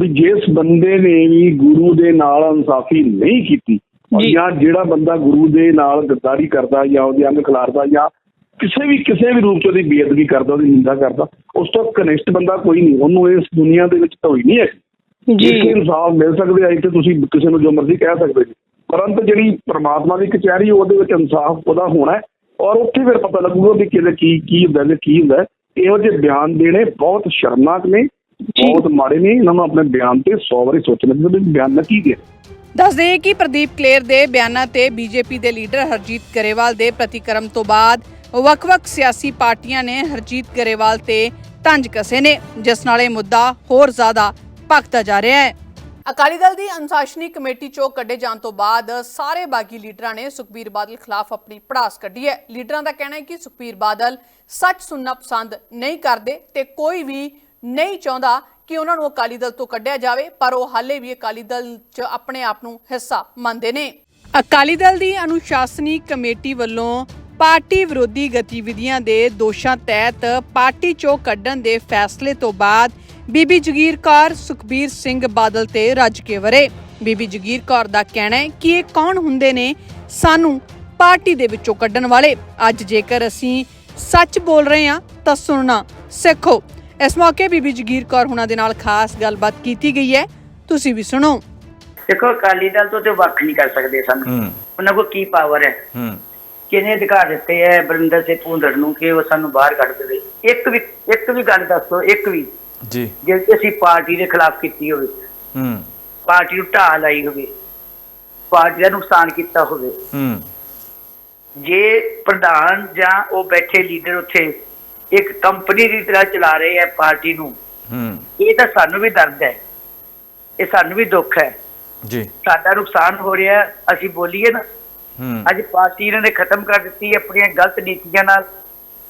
[SPEAKER 10] ਵੀ ਜਿਸ ਬੰਦੇ ਨੇ ਵੀ ਗੁਰੂ ਦੇ ਨਾਲ ਇਨਸਾਫੀ ਨਹੀਂ ਕੀਤੀ
[SPEAKER 6] ਜੀ।
[SPEAKER 10] ਜਿਹੜਾ ਬੰਦਾ ਗੁਰੂ ਦੇ ਨਾਲ ਗੱਦਾਰੀ ਕਰਦਾ ਜਾਂ ਉਹਦੇ ਅੰਗ ਖਿਲਾਰਦਾ ਜਾਂ ਕਿਸੇ ਵੀ ਕਿਸੇ ਵੀ ਰੂਪ ਚ ਉਹਦੀ ਬੇਅਦਬੀ ਕਰਦਾ ਉਹਦੀ ਨਿੰਦਾ ਕਰਦਾ ਉਸ ਤੋਂ ਕਨੈਕਟ ਬੰਦਾ ਕੋਈ ਨਹੀਂ ਉਹਨੂੰ ਇਸ ਦੁਨੀਆ ਦੇ ਵਿੱਚ ਧੋਈ ਨਹੀਂ ਹੈ
[SPEAKER 6] ਜੀ
[SPEAKER 10] ਇਨਸਾਫ ਮਿਲ ਸਕਦੇ ਆ ਇੱਥੇ ਤੁਸੀਂ ਕਿਸੇ ਨੂੰ ਜੋ ਮਰਜ਼ੀ ਕਹਿ ਸਕਦੇ ਜੀ ਪਰੰਤੂ ਜਿਹੜੀ ਪ੍ਰਮਾਤਮਾ ਦੀ ਕਚਹਿਰੀ ਉਹਦੇ ਵਿੱਚ ਇਨਸਾਫ ਉਹਦਾ ਹੋਣਾ ਔਰ ਉੱਥੇ ਫਿਰ ਪਤਾ ਲੱਗੂਗਾ ਵੀ ਕਿਹਦੇ ਕੀ ਕੀ ਹੁੰਦਾ ਤੇ ਕੀ ਹੁੰਦਾ। ਇਹੋ ਜਿਹੇ ਬਿਆਨ ਦੇਣੇ ਬਹੁਤ ਸ਼ਰਮਨਾਕ ਨੇ ਬਹੁਤ ਮਾੜੇ ਨੇ। ਇਹਨਾਂ ਨੂੰ ਆਪਣੇ ਬਿਆਨ ਤੇ 100 ਵਾਰੀ ਸੋਚਣਾ ਚਾਹੀਦਾ ਵੀ ਬਿਆਨ ਨਾ ਕੀ ਗਿਆ।
[SPEAKER 1] ਦੱਸ ਦਈਏ ਕਿ ਪ੍ਰਦੀਪ ਕਲੇਰ ਦੇ ਬਿਆਨਾਂ ਤੇ ਬੀਜੇਪੀ ਦੇ ਲੀਡਰ ਹਰਜੀਤ ਗਰੇਵਾਲ ਦੇ ਪ੍ਰਤੀਕਰਮ ਤੋਂ ਬਾਅਦ ਵੱਖ-ਵੱਖ ਸਿਆਸੀ ਪਾਰਟੀਆਂ ਨੇ ਹਰਜੀਤ ਗਰੇਵਾਲ ਤੇ ਤੰਜ ਕਸੇ ਨੇ ਜਿਸ ਨਾਲ ਇਹ ਮੁੱਦਾ ਹੋਰ ਜ਼ਿਆਦਾ ਭਖਦਾ ਜਾ ਰਿਹਾ ਹੈ। ਅਕਾਲੀ ਦਲ ਦੀ ਅਨੁਸ਼ਾਸਨੀ ਕਮੇਟੀ ਚੋਂ ਕੱਢੇ ਜਾਣ ਤੋਂ ਬਾਅਦ ਸਾਰੇ ਬਾਗੀ ਲੀਡਰਾਂ ਨੇ ਸੁਖਬੀਰ ਬਾਦਲ ਖਿਲਾਫ ਆਪਣੀ ਪੜਾਸ ਕੱਢੀ ਹੈ। ਲੀਡਰਾਂ ਦਾ ਕਹਿਣਾ ਹੈ ਕਿ ਸੁਖਬੀਰ ਬਾਦਲ ਸੱਚ ਸੁਣਨਾ ਪਸੰਦ ਨਹੀਂ ਕਰਦੇ ਤੇ ਕੋਈ ਵੀ ਨਹੀਂ ਚਾਹੁੰਦਾ ਕਿ ਉਹਨਾਂ ਨੂੰ ਅਕਾਲੀ ਦਲ ਤੋਂ ਕੱਢਿਆ ਜਾਵੇ, ਪਰ ਉਹ ਹਾਲੇ ਵੀ ਅਕਾਲੀ ਦਲ 'ਚ ਆਪਣੇ ਆਪ ਨੂੰ ਹਿੱਸਾ ਮੰਨਦੇ ਨੇ। ਅਕਾਲੀ ਦਲ ਦੀ ਅਨੁਸ਼ਾਸਨੀ ਕਮੇਟੀ ਵੱਲੋਂ ਪਾਰਟੀ ਵਿਰੋਧੀ ਗਤੀਵਿਧੀਆਂ ਦੇ ਦੋਸ਼ਾਂ ਤਹਿਤ ਪਾਰਟੀ ਚੋਂ ਕੱਢਣ ਦੇ ਫੈਸਲੇ ਤੋਂ ਬਾਅਦ ਬੀਬੀ ਜਗੀਰ ਕੌਰ ਸੁਖਬੀਰ ਸਿੰਘ ਬਾਦਲ ਤੇ ਰੱਜ ਕੇ ਵਰੇ। ਬੀਬੀ ਜਗੀਰ ਕੌਰ ਦਾ ਕਹਿਣਾ ਹੈ ਕਿ ਇਹ ਕੌਣ ਹੁੰਦੇ ਨੇ ਸਾਨੂੰ ਪਾਰਟੀ ਦੇ ਵਿੱਚੋਂ ਕੱਢਣ ਵਾਲੇ। ਅੱਜ ਜੇਕਰ ਅਸੀਂ ਸੱਚ ਬੋਲ ਰਹੇ ਹਾਂ ਤਾਂ ਸੁਣਨਾ ਸਿੱਖੋ। ਇਸ ਮੌਕੇ ਬੀਬੀ ਜਗੀਰ ਕੌਰ ਹੁਣਾਂ ਦੇ ਨਾਲ ਖਾਸ ਗੱਲਬਾਤ ਕੀਤੀ ਗਈ ਹੈ। ਤੁਸੀਂ ਵੀ ਸੁਣੋ।
[SPEAKER 11] ਦੇਖੋ ਅਕਾਲੀ ਦਲ ਤੋਂ ਤੇ ਵੱਖ ਨਹੀਂ ਕਰ ਸਕਦੇ ਸਾਨੂੰ। ਉਹਨਾਂ ਕੋਲ ਕੀ ਪਾਵਰ ਹੈ। ਕਿਹਨੇ ਅਧਿਕਾਰ ਦਿੱਤੇ ਹੈ ਬਰਿੰਦਰ ਸਿੰਘ ਭੂੰਦੜ ਨੂੰ ਕਿ ਉਹ ਸਾਨੂੰ ਬਾਹਰ ਕੱਢ ਦੇਵੇ? ਇੱਕ ਵੀ ਇੱਕ ਵੀ ਗੱਲ ਦੱਸੋ ਇੱਕ ਵੀ।
[SPEAKER 12] ਜੀ।
[SPEAKER 11] ਜੇ ਅਸੀਂ ਪਾਰਟੀ ਦੇ ਖਿਲਾਫ ਕੀਤੀ ਹੋਵੇ
[SPEAKER 12] ਹੂੰ।
[SPEAKER 11] ਪਾਰਟੀ ਨੂੰ ਢਾਹ ਲਾਈ ਹੋਵੇ ਪਾਰਟੀ ਦਾ ਨੁਕਸਾਨ ਕੀਤਾ ਹੋਵੇ।
[SPEAKER 12] ਹੂੰ।
[SPEAKER 11] ਜੇ ਪ੍ਰਧਾਨ ਜਾਂ ਉਹ ਬੈਠੇ ਲੀਡਰ ਉੱਥੇ ਇੱਕ ਕੰਪਨੀ ਦੀ ਤਰ੍ਹਾਂ ਚਲਾ ਰਹੇ ਹੈ ਪਾਰਟੀ ਨੂੰ
[SPEAKER 12] ਹੂੰ।
[SPEAKER 11] ਇਹ ਤਾਂ ਸਾਨੂੰ ਵੀ ਦਰਦ ਹੈ। ਇਹ ਸਾਨੂੰ ਵੀ ਦੁੱਖ ਹੈ।
[SPEAKER 12] ਜੀ।
[SPEAKER 11] ਸਾਡਾ ਨੁਕਸਾਨ ਹੋ ਰਿਹਾ ਅਸੀਂ ਬੋਲੀਏ ਨਾ।
[SPEAKER 12] ਹੂੰ।
[SPEAKER 11] ਅੱਜ ਪਾਰਟੀ ਇਹਨਾਂ ਨੇ ਖਤਮ ਕਰ ਦਿੱਤੀ ਆਪਣੀਆਂ ਗਲਤ ਨੀਤੀਆਂ ਨਾਲ।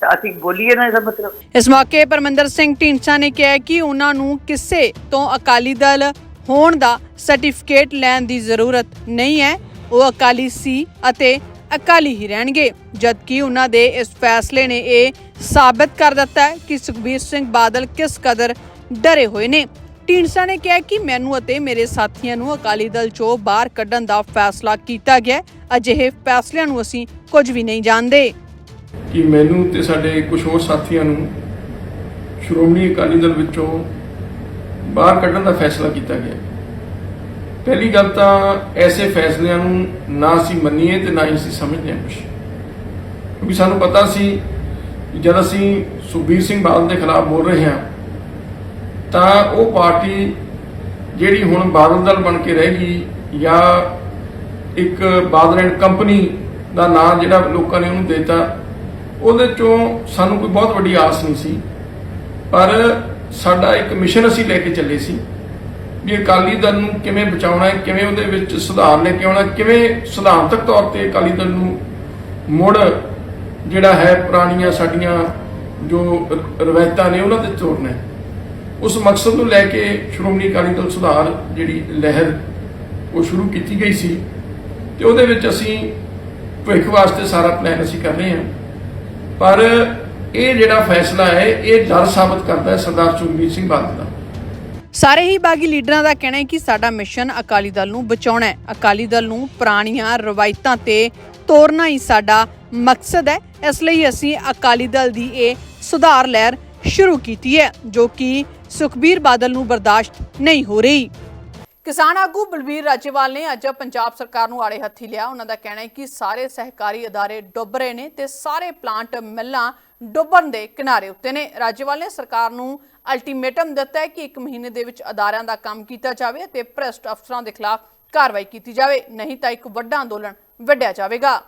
[SPEAKER 11] ਅਸੀਂ ਬੋਲੀਏ ਨਾ ਇਹਦਾ ਮਤਲਬ।
[SPEAKER 1] ਇਸ ਮੌਕੇ ਪਰਮਿੰਦਰ ਸਿੰਘ ਢੀਂਡਸਾ ਨੇ ਕਿਹਾ ਕਿ ਉਹਨਾਂ ਨੂੰ ਕਿਸੇ ਤੋਂ ਅਕਾਲੀ ਦਲ ਹੋਣ ਦਾ ਸਰਟੀਫਿਕੇਟ ਲੈਣ ਦੀ ਜ਼ਰੂਰਤ ਨਹੀਂ ਹੈ। ਉਹ ਅਕਾਲੀ ਸੀ ਅਤੇ ਅਕਾਲੀ ਹੀ ਰਹਿਣਗੇ, ਜਦਕਿ ਉਹਨਾਂ ਦੇ ਇਸ ਫੈਸਲੇ ਨੇ ਇਹ ਸਾਬਤ ਕਰ ਦਿੱਤਾ ਹੈ ਕਿ ਸੁਖਬੀਰ ਸਿੰਘ ਬਾਦਲ ਕਿਸ ਕਦਰ ਡਰੇ ਹੋਏ ਨੇ। ਢੀਂਡਸਾ ਨੇ ਕਿਹਾ ਕਿ ਮੈਨੂੰ ਅਤੇ ਮੇਰੇ ਸਾਥੀਆਂ ਨੂੰ ਅਕਾਲੀ ਦਲ ਚੋਂ ਬਾਹਰ ਕੱਢਣ ਦਾ ਫੈਸਲਾ ਕੀਤਾ ਗਿਆ ਹੈ। ਅਜਿਹੇ ਫੈਸਲਿਆਂ ਨੂੰ ਅਸੀਂ ਕੁਝ ਵੀ ਨਹੀਂ ਜਾਣਦੇ।
[SPEAKER 8] ਕਿ ਮੈਨੂੰ ਤੇ ਸਾਡੇ ਕੁਝ ਹੋਰ ਸਾਥੀਆਂ ਨੂੰ ਸ਼੍ਰੋਮਣੀ ਅਕਾਲੀ ਦਲ ਵਿੱਚੋਂ ਬਾਹਰ ਕੱਢਣ ਦਾ ਫੈਸਲਾ ਕੀਤਾ ਗਿਆ। ਪਹਿਲੀ ਗੱਲ ਤਾਂ ਐਸੇ ਫੈਸਲਿਆਂ ਨੂੰ ਨਾ ਅਸੀਂ ਮੰਨੀਏ ਤੇ ਨਾ ਹੀ ਅਸੀਂ ਸਮਝਦੇ ਹਾਂ ਕੁਛ। ਕਿਉਂਕਿ ਸਾਨੂੰ ਪਤਾ ਸੀ ਜਦ ਅਸੀਂ ਸੁਖਬੀਰ ਸਿੰਘ ਬਾਦਲ ਦੇ ਖਿਲਾਫ ਬੋਲ ਰਹੇ ਹਾਂ, ਤਾਂ ਉਹ ਪਾਰਟੀ ਜਿਹੜੀ ਹੁਣ ਬਾਦਲ ਦਲ ਬਣ ਕੇ ਰਹਿ ਗਈ ਜਾਂ ਇੱਕ ਬਾਦਲ ਐਂਡ ਕੰਪਨੀ ਦਾ ਨਾਮ ਜਿਹੜਾ ਲੋਕਾਂ ਨੇ ਉਹਨੂੰ ਦਿੱਤਾ ਉਹਦੇ ਚੋਂ ਸਾਨੂੰ ਕੋਈ ਬਹੁਤ ਵੱਡੀ ਆਸ ਨਹੀਂ ਸੀ। ਪਰ ਸਾਡਾ ਇੱਕ ਮਿਸ਼ਨ ਅਸੀਂ ਲੈ ਕੇ ਚੱਲੇ ਸੀ ਵੀ ਅਕਾਲੀ ਦਲ ਨੂੰ ਕਿਵੇਂ ਬਚਾਉਣਾ ਹੈ, ਕਿਵੇਂ ਉਹਦੇ ਵਿੱਚ ਸੁਧਾਰ ਲੈ ਕੇ ਆਉਣਾ ਕਿਵੇਂ ਸਿਧਾਂਤਕ ਤੌਰ ਤੇ ਅਕਾਲੀ ਦਲ ਨੂੰ ਮੁੜ ਜਿਹੜਾ ਹੈ ਪੁਰਾਣੀਆਂ ਸਾਡੀਆਂ ਜੋ ਰਵਾਇਤਾਂ ਨੇ ਉਹਨਾਂ ਤੇ ਤੋੜਨਾ ਉਸ ਮਕਸਦ ਨੂੰ ਲੈ ਕੇ ਸ਼੍ਰੋਮਣੀ ਅਕਾਲੀ ਦਲ ਸੁਧਾਰ ਜਿਹੜੀ ਲਹਿਰ ਉਹ ਸ਼ੁਰੂ ਕੀਤੀ ਗਈ ਸੀ ਤੇ ਉਹਦੇ ਵਿੱਚ ਅਸੀਂ ਭਵਿੱਖ ਵਾਸਤੇ ਸਾਰਾ ਪਲਾਨ ਅਸੀਂ ਕਰ ਰਹੇ ਹਾਂ। ਪਰ ਇਹ ਜਿਹੜਾ ਫੈਸਲਾ ਹੈ, ਇਹ ਡਰ ਸਾਬਤ ਕਰਦਾ ਹੈ ਸਰਦਾਰ ਸੁਖਬੀਰ ਸਿੰਘ ਬਾਦਲ ਦਾ।
[SPEAKER 1] ਸਾਰੇ ਹੀ ਬਾਗੀ ਲੀਡਰਾਂ ਦਾ ਕਹਿਣਾ ਹੈ ਕਿ ਸਾਡਾ ਮਿਸ਼ਨ ਅਕਾਲੀ ਦਲ ਨੂੰ ਬਚਾਉਣਾ ਹੈ। ਅਕਾਲੀ ਦਲ ਨੂੰ ਪੁਰਾਣੀਆਂ ਰਵਾਇਤਾਂ ਤੇ ਤੋਰਨਾ ਹੀ ਸਾਡਾ ਮਕਸਦ ਹੈ। ਇਸ ਲਈ ਅਸੀਂ ਅਕਾਲੀ ਦਲ ਦੀ ਇਹ ਸੁਧਾਰ ਲਹਿਰ ਸ਼ੁਰੂ ਕੀਤੀ ਹੈ, ਜੋ ਕਿ ਸੁਖਬੀਰ ਬਾਦਲ ਨੂੰ ਬਰਦਾਸ਼ਤ ਨਹੀਂ ਹੋ ਰਹੀ। ਕਿਸਾਨ ਆਗੂ ਬਲਬੀਰ ਰਾਜੇਵਾਲ ਨੇ ਅੱਜ ਪੰਜਾਬ ਸਰਕਾਰ ਨੂੰ ਆੜੇ ਹੱਥੀ ਲਿਆ। ਉਹਨਾਂ ਦਾ ਕਹਿਣਾ ਹੈ ਕਿ ਸਾਰੇ ਸਹਿਕਾਰੀ ਅਦਾਰੇ ਡੁੱਬ ਰਹੇ ਨੇ ਤੇ ਸਾਰੇ ਪਲਾਂਟ ਮਿੱਲਾਂ ਡੁੱਬਣ ਦੇ ਕਿਨਾਰੇ ਉੱਤੇ ਨੇ। ਰਾਜੇਵਾਲ ਨੇ ਸਰਕਾਰ ਨੂੰ ਅਲਟੀਮੇਟਮ ਦਿੱਤਾ ਹੈ ਕਿ 1 ਮਹੀਨੇ ਦੇ ਵਿੱਚ ਅਦਾਰਿਆਂ ਦਾ ਕੰਮ ਕੀਤਾ ਜਾਵੇ ਅਤੇ ਭ੍ਰਸਟ ਅਫਸਰਾਂ ਦੇ ਖਿਲਾਫ ਕਾਰਵਾਈ ਕੀਤੀ ਜਾਵੇ। ਨਹੀਂ ਤਾਂ ਇੱਕ ਵੱਡਾ ਅੰਦੋਲਨ ਵਿੱਢਿਆ ਜਾਵੇਗਾ।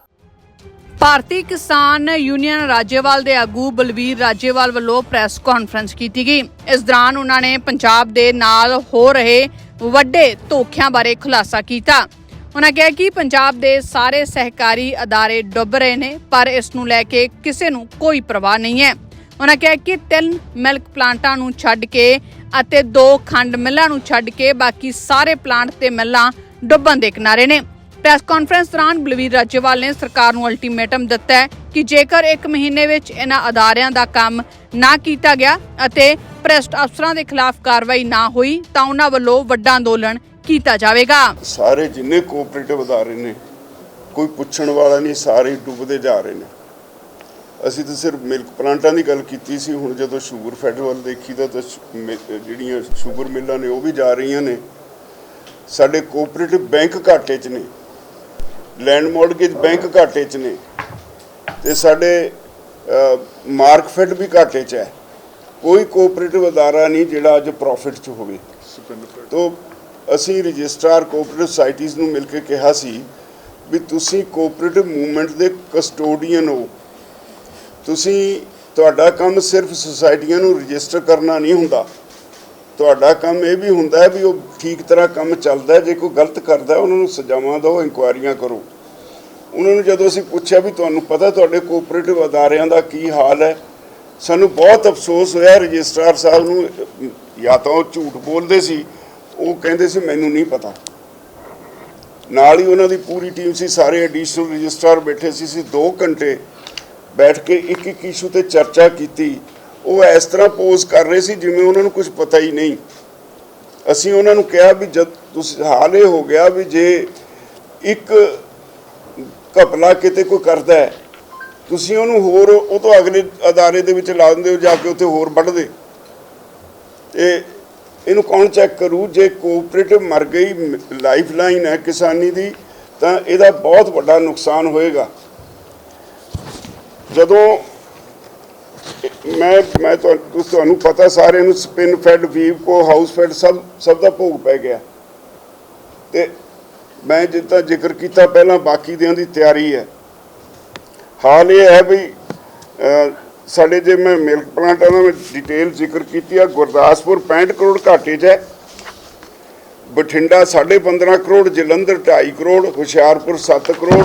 [SPEAKER 1] ਭਾਰਤੀ ਕਿਸਾਨ ਯੂਨੀਅਨ ਰਾਜੇਵਾਲ ਦੇ ਆਗੂ ਬਲਵੀਰ ਰਾਜੇਵਾਲ ਵੱਲੋਂ ਪ੍ਰੈਸ ਕਾਨਫਰੰਸ ਕੀਤੀ ਗਈ। ਇਸ ਦੌਰਾਨ ਉਹਨਾਂ ਨੇ ਪੰਜਾਬ ਦੇ ਨਾਲ ਹੋ ਰਹੇ ਵੱਡੇ ਧੋਖਿਆਂ ਬਾਰੇ ਖੁਲਾਸਾ ਕੀਤਾ। ਉਹਨਾਂ ਕਿਹਾ ਕਿ ਪੰਜਾਬ ਦੇ ਸਾਰੇ ਸਹਿਕਾਰੀ ਅਦਾਰੇ ਡੁੱਬ ਰਹੇ ਨੇ, ਪਰ ਇਸ ਨੂੰ ਲੈ ਕੇ ਕਿਸੇ ਨੂੰ ਕੋਈ ਪਰਵਾਹ ਨਹੀਂ ਹੈ। ਉਹਨਾਂ ਕਿਹਾ ਕਿ ਤਿੰਨ ਮਿਲਕ ਪਲਾਂਟਾਂ ਨੂੰ ਛੱਡ ਕੇ ਅਤੇ ਦੋ ਖੰਡ ਮਿੱਲਾਂ ਨੂੰ ਛੱਡ ਕੇ ਬਾਕੀ ਸਾਰੇ ਪਲਾਂਟ ਤੇ ਮਿੱਲਾਂ ਡੁੱਬਣ ਦੇ ਕਿਨਾਰੇ ਨੇ। ਪ੍ਰੈਸ ਕਾਨਫਰੰਸ ਦੌਰਾਨ ਬਲਵੀਰ ਰਾਜੇਵਾਲ ਨੇ ਸਰਕਾਰ ਨੂੰ ਅਲਟੀਮੇਟਮ ਦਿੱਤਾ ਹੈ ਕਿ ਜੇਕਰ 1 ਮਹੀਨੇ ਵਿੱਚ ਇਹਨਾਂ ਅਦਾਰਿਆਂ ਦਾ ਕੰਮ ਨਾ ਕੀਤਾ ਗਿਆ ਅਤੇ ਭ੍ਰਿਸ਼ਟ ਅਫਸਰਾਂ ਦੇ ਖਿਲਾਫ ਕਾਰਵਾਈ ਨਾ ਹੋਈ, ਤਾਂ ਉਹਨਾਂ ਵੱਲੋਂ ਵੱਡਾ ਅੰਦੋਲਨ ਕੀਤਾ ਜਾਵੇਗਾ।
[SPEAKER 12] ਸਾਰੇ ਜਿੰਨੇ ਕੋਆਪਰੇਟਿਵ ਅਦਾਰੇ ਨੇ, ਕੋਈ ਪੁੱਛਣ ਵਾਲਾ ਨਹੀਂ, ਸਾਰੇ ਡੁੱਬਦੇ ਜਾ ਰਹੇ ਨੇ। ਅਸੀਂ ਤਾਂ ਸਿਰਫ ਮਿਲਕ ਪਲਾਂਟਾਂ ਦੀ ਗੱਲ ਕੀਤੀ ਸੀ, ਹੁਣ ਜਦੋਂ ਸ਼ੂਗਰ ਫੈਡ ਵੱਲ ਦੇਖੀਦਾ ਤਾਂ ਸ਼- ਮਿ- ਜਿਹੜੀਆਂ ਸ਼ੂਗਰ ਮਿੱਲਾਂ ਨੇ, ਉਹ ਵੀ ਜਾ ਰਹੀਆਂ ਨੇ। ਸਾਡੇ ਕੋਆਪਰੇਟਿਵ ਬੈਂਕ ਘਾਟੇ 'ਚ ਨੇ। ਲੈਂਡ ਮੌਰਗੇਜ ਬੈਂਕ ਘਾਟੇ 'ਚ ਨੇ ਤੇ ਸਾਡੇ ਮਾਰਕਫੈਡ ਵੀ ਘਾਟੇ 'ਚ ਹੈ। ਕੋਈ ਕੋਆਪਰੇਟਿਵ ਅਦਾਰਾ ਨਹੀਂ ਜਿਹੜਾ ਅੱਜ ਪ੍ਰੋਫਿਟ 'ਚ ਹੋਵੇ। ਤੋਂ ਅਸੀਂ ਰਜਿਸਟਰਾਰ ਕੋਆਪਰੇਟਿਵ ਸੁਸਾਇਟੀਜ਼ ਨੂੰ ਮਿਲ ਕੇ ਕਿਹਾ ਸੀ ਵੀ ਤੁਸੀਂ ਕੋਆਪਰੇਟਿਵ ਮੂਵਮੈਂਟ ਦੇ ਕਸਟੋਡੀਅਨ ਹੋ। ਤੁਸੀਂ ਤੁਹਾਡਾ ਕੰਮ ਸਿਰਫ ਸੁਸਾਇਟੀਆਂ ਨੂੰ ਰਜਿਸਟਰ ਕਰਨਾ ਨਹੀਂ ਹੁੰਦਾ। ਤੁਹਾਡਾ ਕੰਮ ਇਹ ਵੀ ਹੁੰਦਾ ਹੈ ਵੀ ਉਹ ਠੀਕ ਤਰ੍ਹਾਂ ਕੰਮ ਚੱਲਦਾ ਜੇ ਕੋਈ ਗਲਤ ਕਰਦਾ ਉਹਨਾਂ ਨੂੰ ਸਜ਼ਾਵਾਂ ਦਿਓ ਇਨਕੁਆਇਰੀਆਂ ਕਰੋ। ਉਹਨਾਂ ਨੂੰ ਜਦੋਂ ਅਸੀਂ ਪੁੱਛਿਆ ਵੀ ਤੁਹਾਨੂੰ ਪਤਾ ਤੁਹਾਡੇ ਕੋਆਪਰੇਟਿਵ ਅਦਾਰਿਆਂ ਦਾ ਕੀ ਹਾਲ ਹੈ, ਸਾਨੂੰ ਬਹੁਤ ਅਫਸੋਸ ਹੋਇਆ, ਰਜਿਸਟਰਾਰ ਸਾਹਿਬ ਨੂੰ, ਜਾਂ ਤਾਂ ਉਹ ਝੂਠ ਬੋਲਦੇ ਸੀ, ਉਹ ਕਹਿੰਦੇ ਸੀ, ਮੈਨੂੰ ਨਹੀਂ ਪਤਾ। ਨਾਲ ਹੀ ਉਹਨਾਂ ਦੀ ਪੂਰੀ ਟੀਮ ਸੀ, ਸਾਰੇ ਐਡੀਸ਼ਨਲ ਰਜਿਸਟਰਾਰ ਬੈਠੇ ਸੀ ਸੀ 2 ਘੰਟੇ ਬੈਠ ਕੇ ਇੱਕ ਇੱਕ ਇਸ਼ੂ ਤੇ ਚਰਚਾ ਕੀਤੀ। ਉਹ ਇਸ ਤਰ੍ਹਾਂ ਪੋਜ਼ ਕਰ ਰਹੇ ਸੀ ਜਿਵੇਂ ਉਹਨਾਂ ਨੂੰ ਕੁਝ ਪਤਾ ਹੀ ਨਹੀਂ। ਅਸੀਂ ਉਹਨਾਂ ਨੂੰ ਕਿਹਾ ਵੀ ਜਦ ਤੁਸੀਂ ਹਾਲ ਇਹ ਹੋ ਗਿਆ ਵੀ ਜੇ ਇੱਕ ਘਪਲਾ ਕਿਤੇ ਕੋਈ ਕਰਦਾ ਹੈ, ਤੁਸੀਂ ਉਹਨੂੰ ਹੋਰ ਉਹ ਤੋਂ ਅਗਲੇ ਅਦਾਰੇ ਦੇ ਵਿੱਚ ਲਾ ਦਿੰਦੇ ਹੋ ਜਾ ਕੇ ਉੱਥੇ ਹੋਰ ਵੱਢਦੇ ਤੇ ਇਹਨੂੰ ਕੌਣ ਚੈੱਕ ਕਰੂ? ਜੇ ਕੋਆਪਰੇਟਿਵ ਮਰ ਗਈ ਲਾਈਫ ਲਾਈਨ ਹੈ ਕਿਸਾਨੀ ਦੀ, ਤਾਂ ਇਹਦਾ ਬਹੁਤ ਵੱਡਾ ਨੁਕਸਾਨ ਹੋਏਗਾ। ਜਦੋਂ ਮੈਂ ਮੈਂ ਤੁਹਾਨੂੰ ਤੁਹਾਨੂੰ ਪਤਾ ਸਾਰਿਆਂ ਨੂੰ ਸਪਿਨ ਫੈਡ ਵੀਵ ਕੋ ਹਾਊਸ ਫੈਡ ਸਭ ਸਭ ਦਾ ਭੋਗ ਪੈ ਗਿਆ। ਤੇ ਮੈਂ ਜਿੱਦਾਂ ਜ਼ਿਕਰ ਕੀਤਾ ਪਹਿਲਾਂ, ਬਾਕੀ ਦਿਆਂ ਦੀ ਤਿਆਰੀ ਹੈ। ਹਾਲ ਇਹ ਹੈ ਵੀ ਸਾਡੇ ਜੇ ਮੈਂ ਮਿਲਕ ਪਲਾਂਟਾਂ ਦਾ ਮੈਂ ਡਿਟੇਲ ਜ਼ਿਕਰ ਕੀਤੀ ਆ, ਗੁਰਦਾਸਪੁਰ 65 ਕਰੋੜ ਘਾਟੇ 'ਚ ਹੈ। ਬਠਿੰਡਾ 15.5 ਕਰੋੜ, ਜਲੰਧਰ 2.5 ਕਰੋੜ, ਹੁਸ਼ਿਆਰਪੁਰ 7 ਕਰੋੜ,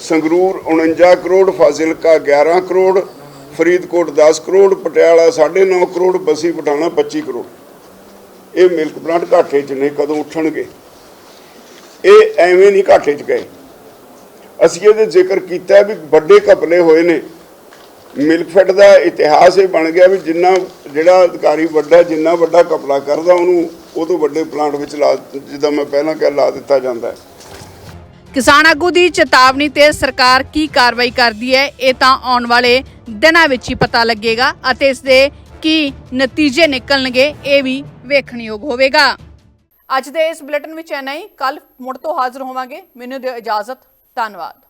[SPEAKER 12] ਸੰਗਰੂਰ 49 ਕਰੋੜ, ਫਾਜ਼ਿਲਕਾ 11 ਕਰੋੜ ਫਰੀਦਕੋਟ 10 ਕਰੋੜ, ਪਟਿਆਲਾ 9.5 ਕਰੋੜ, ਬਸੀ ਪਠਾਣਾ 25 ਕਰੋੜ। ਇਹ ਮਿਲਕ ਪਲਾਂਟ ਘਾਟੇ 'ਚ ਨੇ, ਕਦੋਂ ਉੱਠਣਗੇ? ਇਹ ਐਵੇਂ ਨਹੀਂ ਘਾਟੇ 'ਚ ਗਏ। ਅਸੀਂ ਇਹਦੇ ਜ਼ਿਕਰ ਕੀਤਾ ਵੀ ਵੱਡੇ ਘਪਲੇ ਹੋਏ ਨੇ। ਮਿਲਕਫੈਡ ਦਾ ਇਤਿਹਾਸ ਇਹ ਬਣ ਗਿਆ ਵੀ ਜਿੰਨਾ, ਜਿਹੜਾ ਅਧਿਕਾਰੀ ਵੱਡਾ, ਜਿੰਨਾ ਵੱਡਾ ਘਪਲਾ ਕਰਦਾ ਉਹਨੂੰ, ਉਹ ਤੋਂ ਵੱਡੇ ਪਲਾਂਟ ਵਿੱਚ ਲਾ, ਜਿੱਦਾਂ ਮੈਂ ਪਹਿਲਾਂ ਕਹਿ, ਲਾ ਦਿੱਤਾ ਜਾਂਦਾ ਹੈ।
[SPEAKER 1] ਕਿਸਾਨ ਆਗੂ ਦੀ ਚੇਤਾਵਨੀ ਤੇ ਸਰਕਾਰ ਕੀ ਕਾਰਵਾਈ ਕਰਦੀ ਹੈ, ਇਹ ਤਾਂ ਆਉਣ ਵਾਲੇ ਦਿਨਾਂ ਵਿੱਚ ਹੀ ਪਤਾ ਲੱਗੇਗਾ ਅਤੇ ਇਸ ਦੇ ਕੀ ਨਤੀਜੇ ਨਿਕਲਣਗੇ, ਇਹ ਵੀ ਵੇਖਣਯੋਗ ਹੋਵੇਗਾ। ਅੱਜ ਦੇ ਇਸ ਬੁਲੇਟਿਨ ਵਿੱਚ ਇੰਨਾ ਹੀ। ਕੱਲ ਮੁੜ ਤੋਂ ਹਾਜ਼ਰ ਹੋਵਾਂਗੇ। ਮੈਨੂੰ ਦਿਓ ਇਜਾਜ਼ਤ। ਧੰਨਵਾਦ।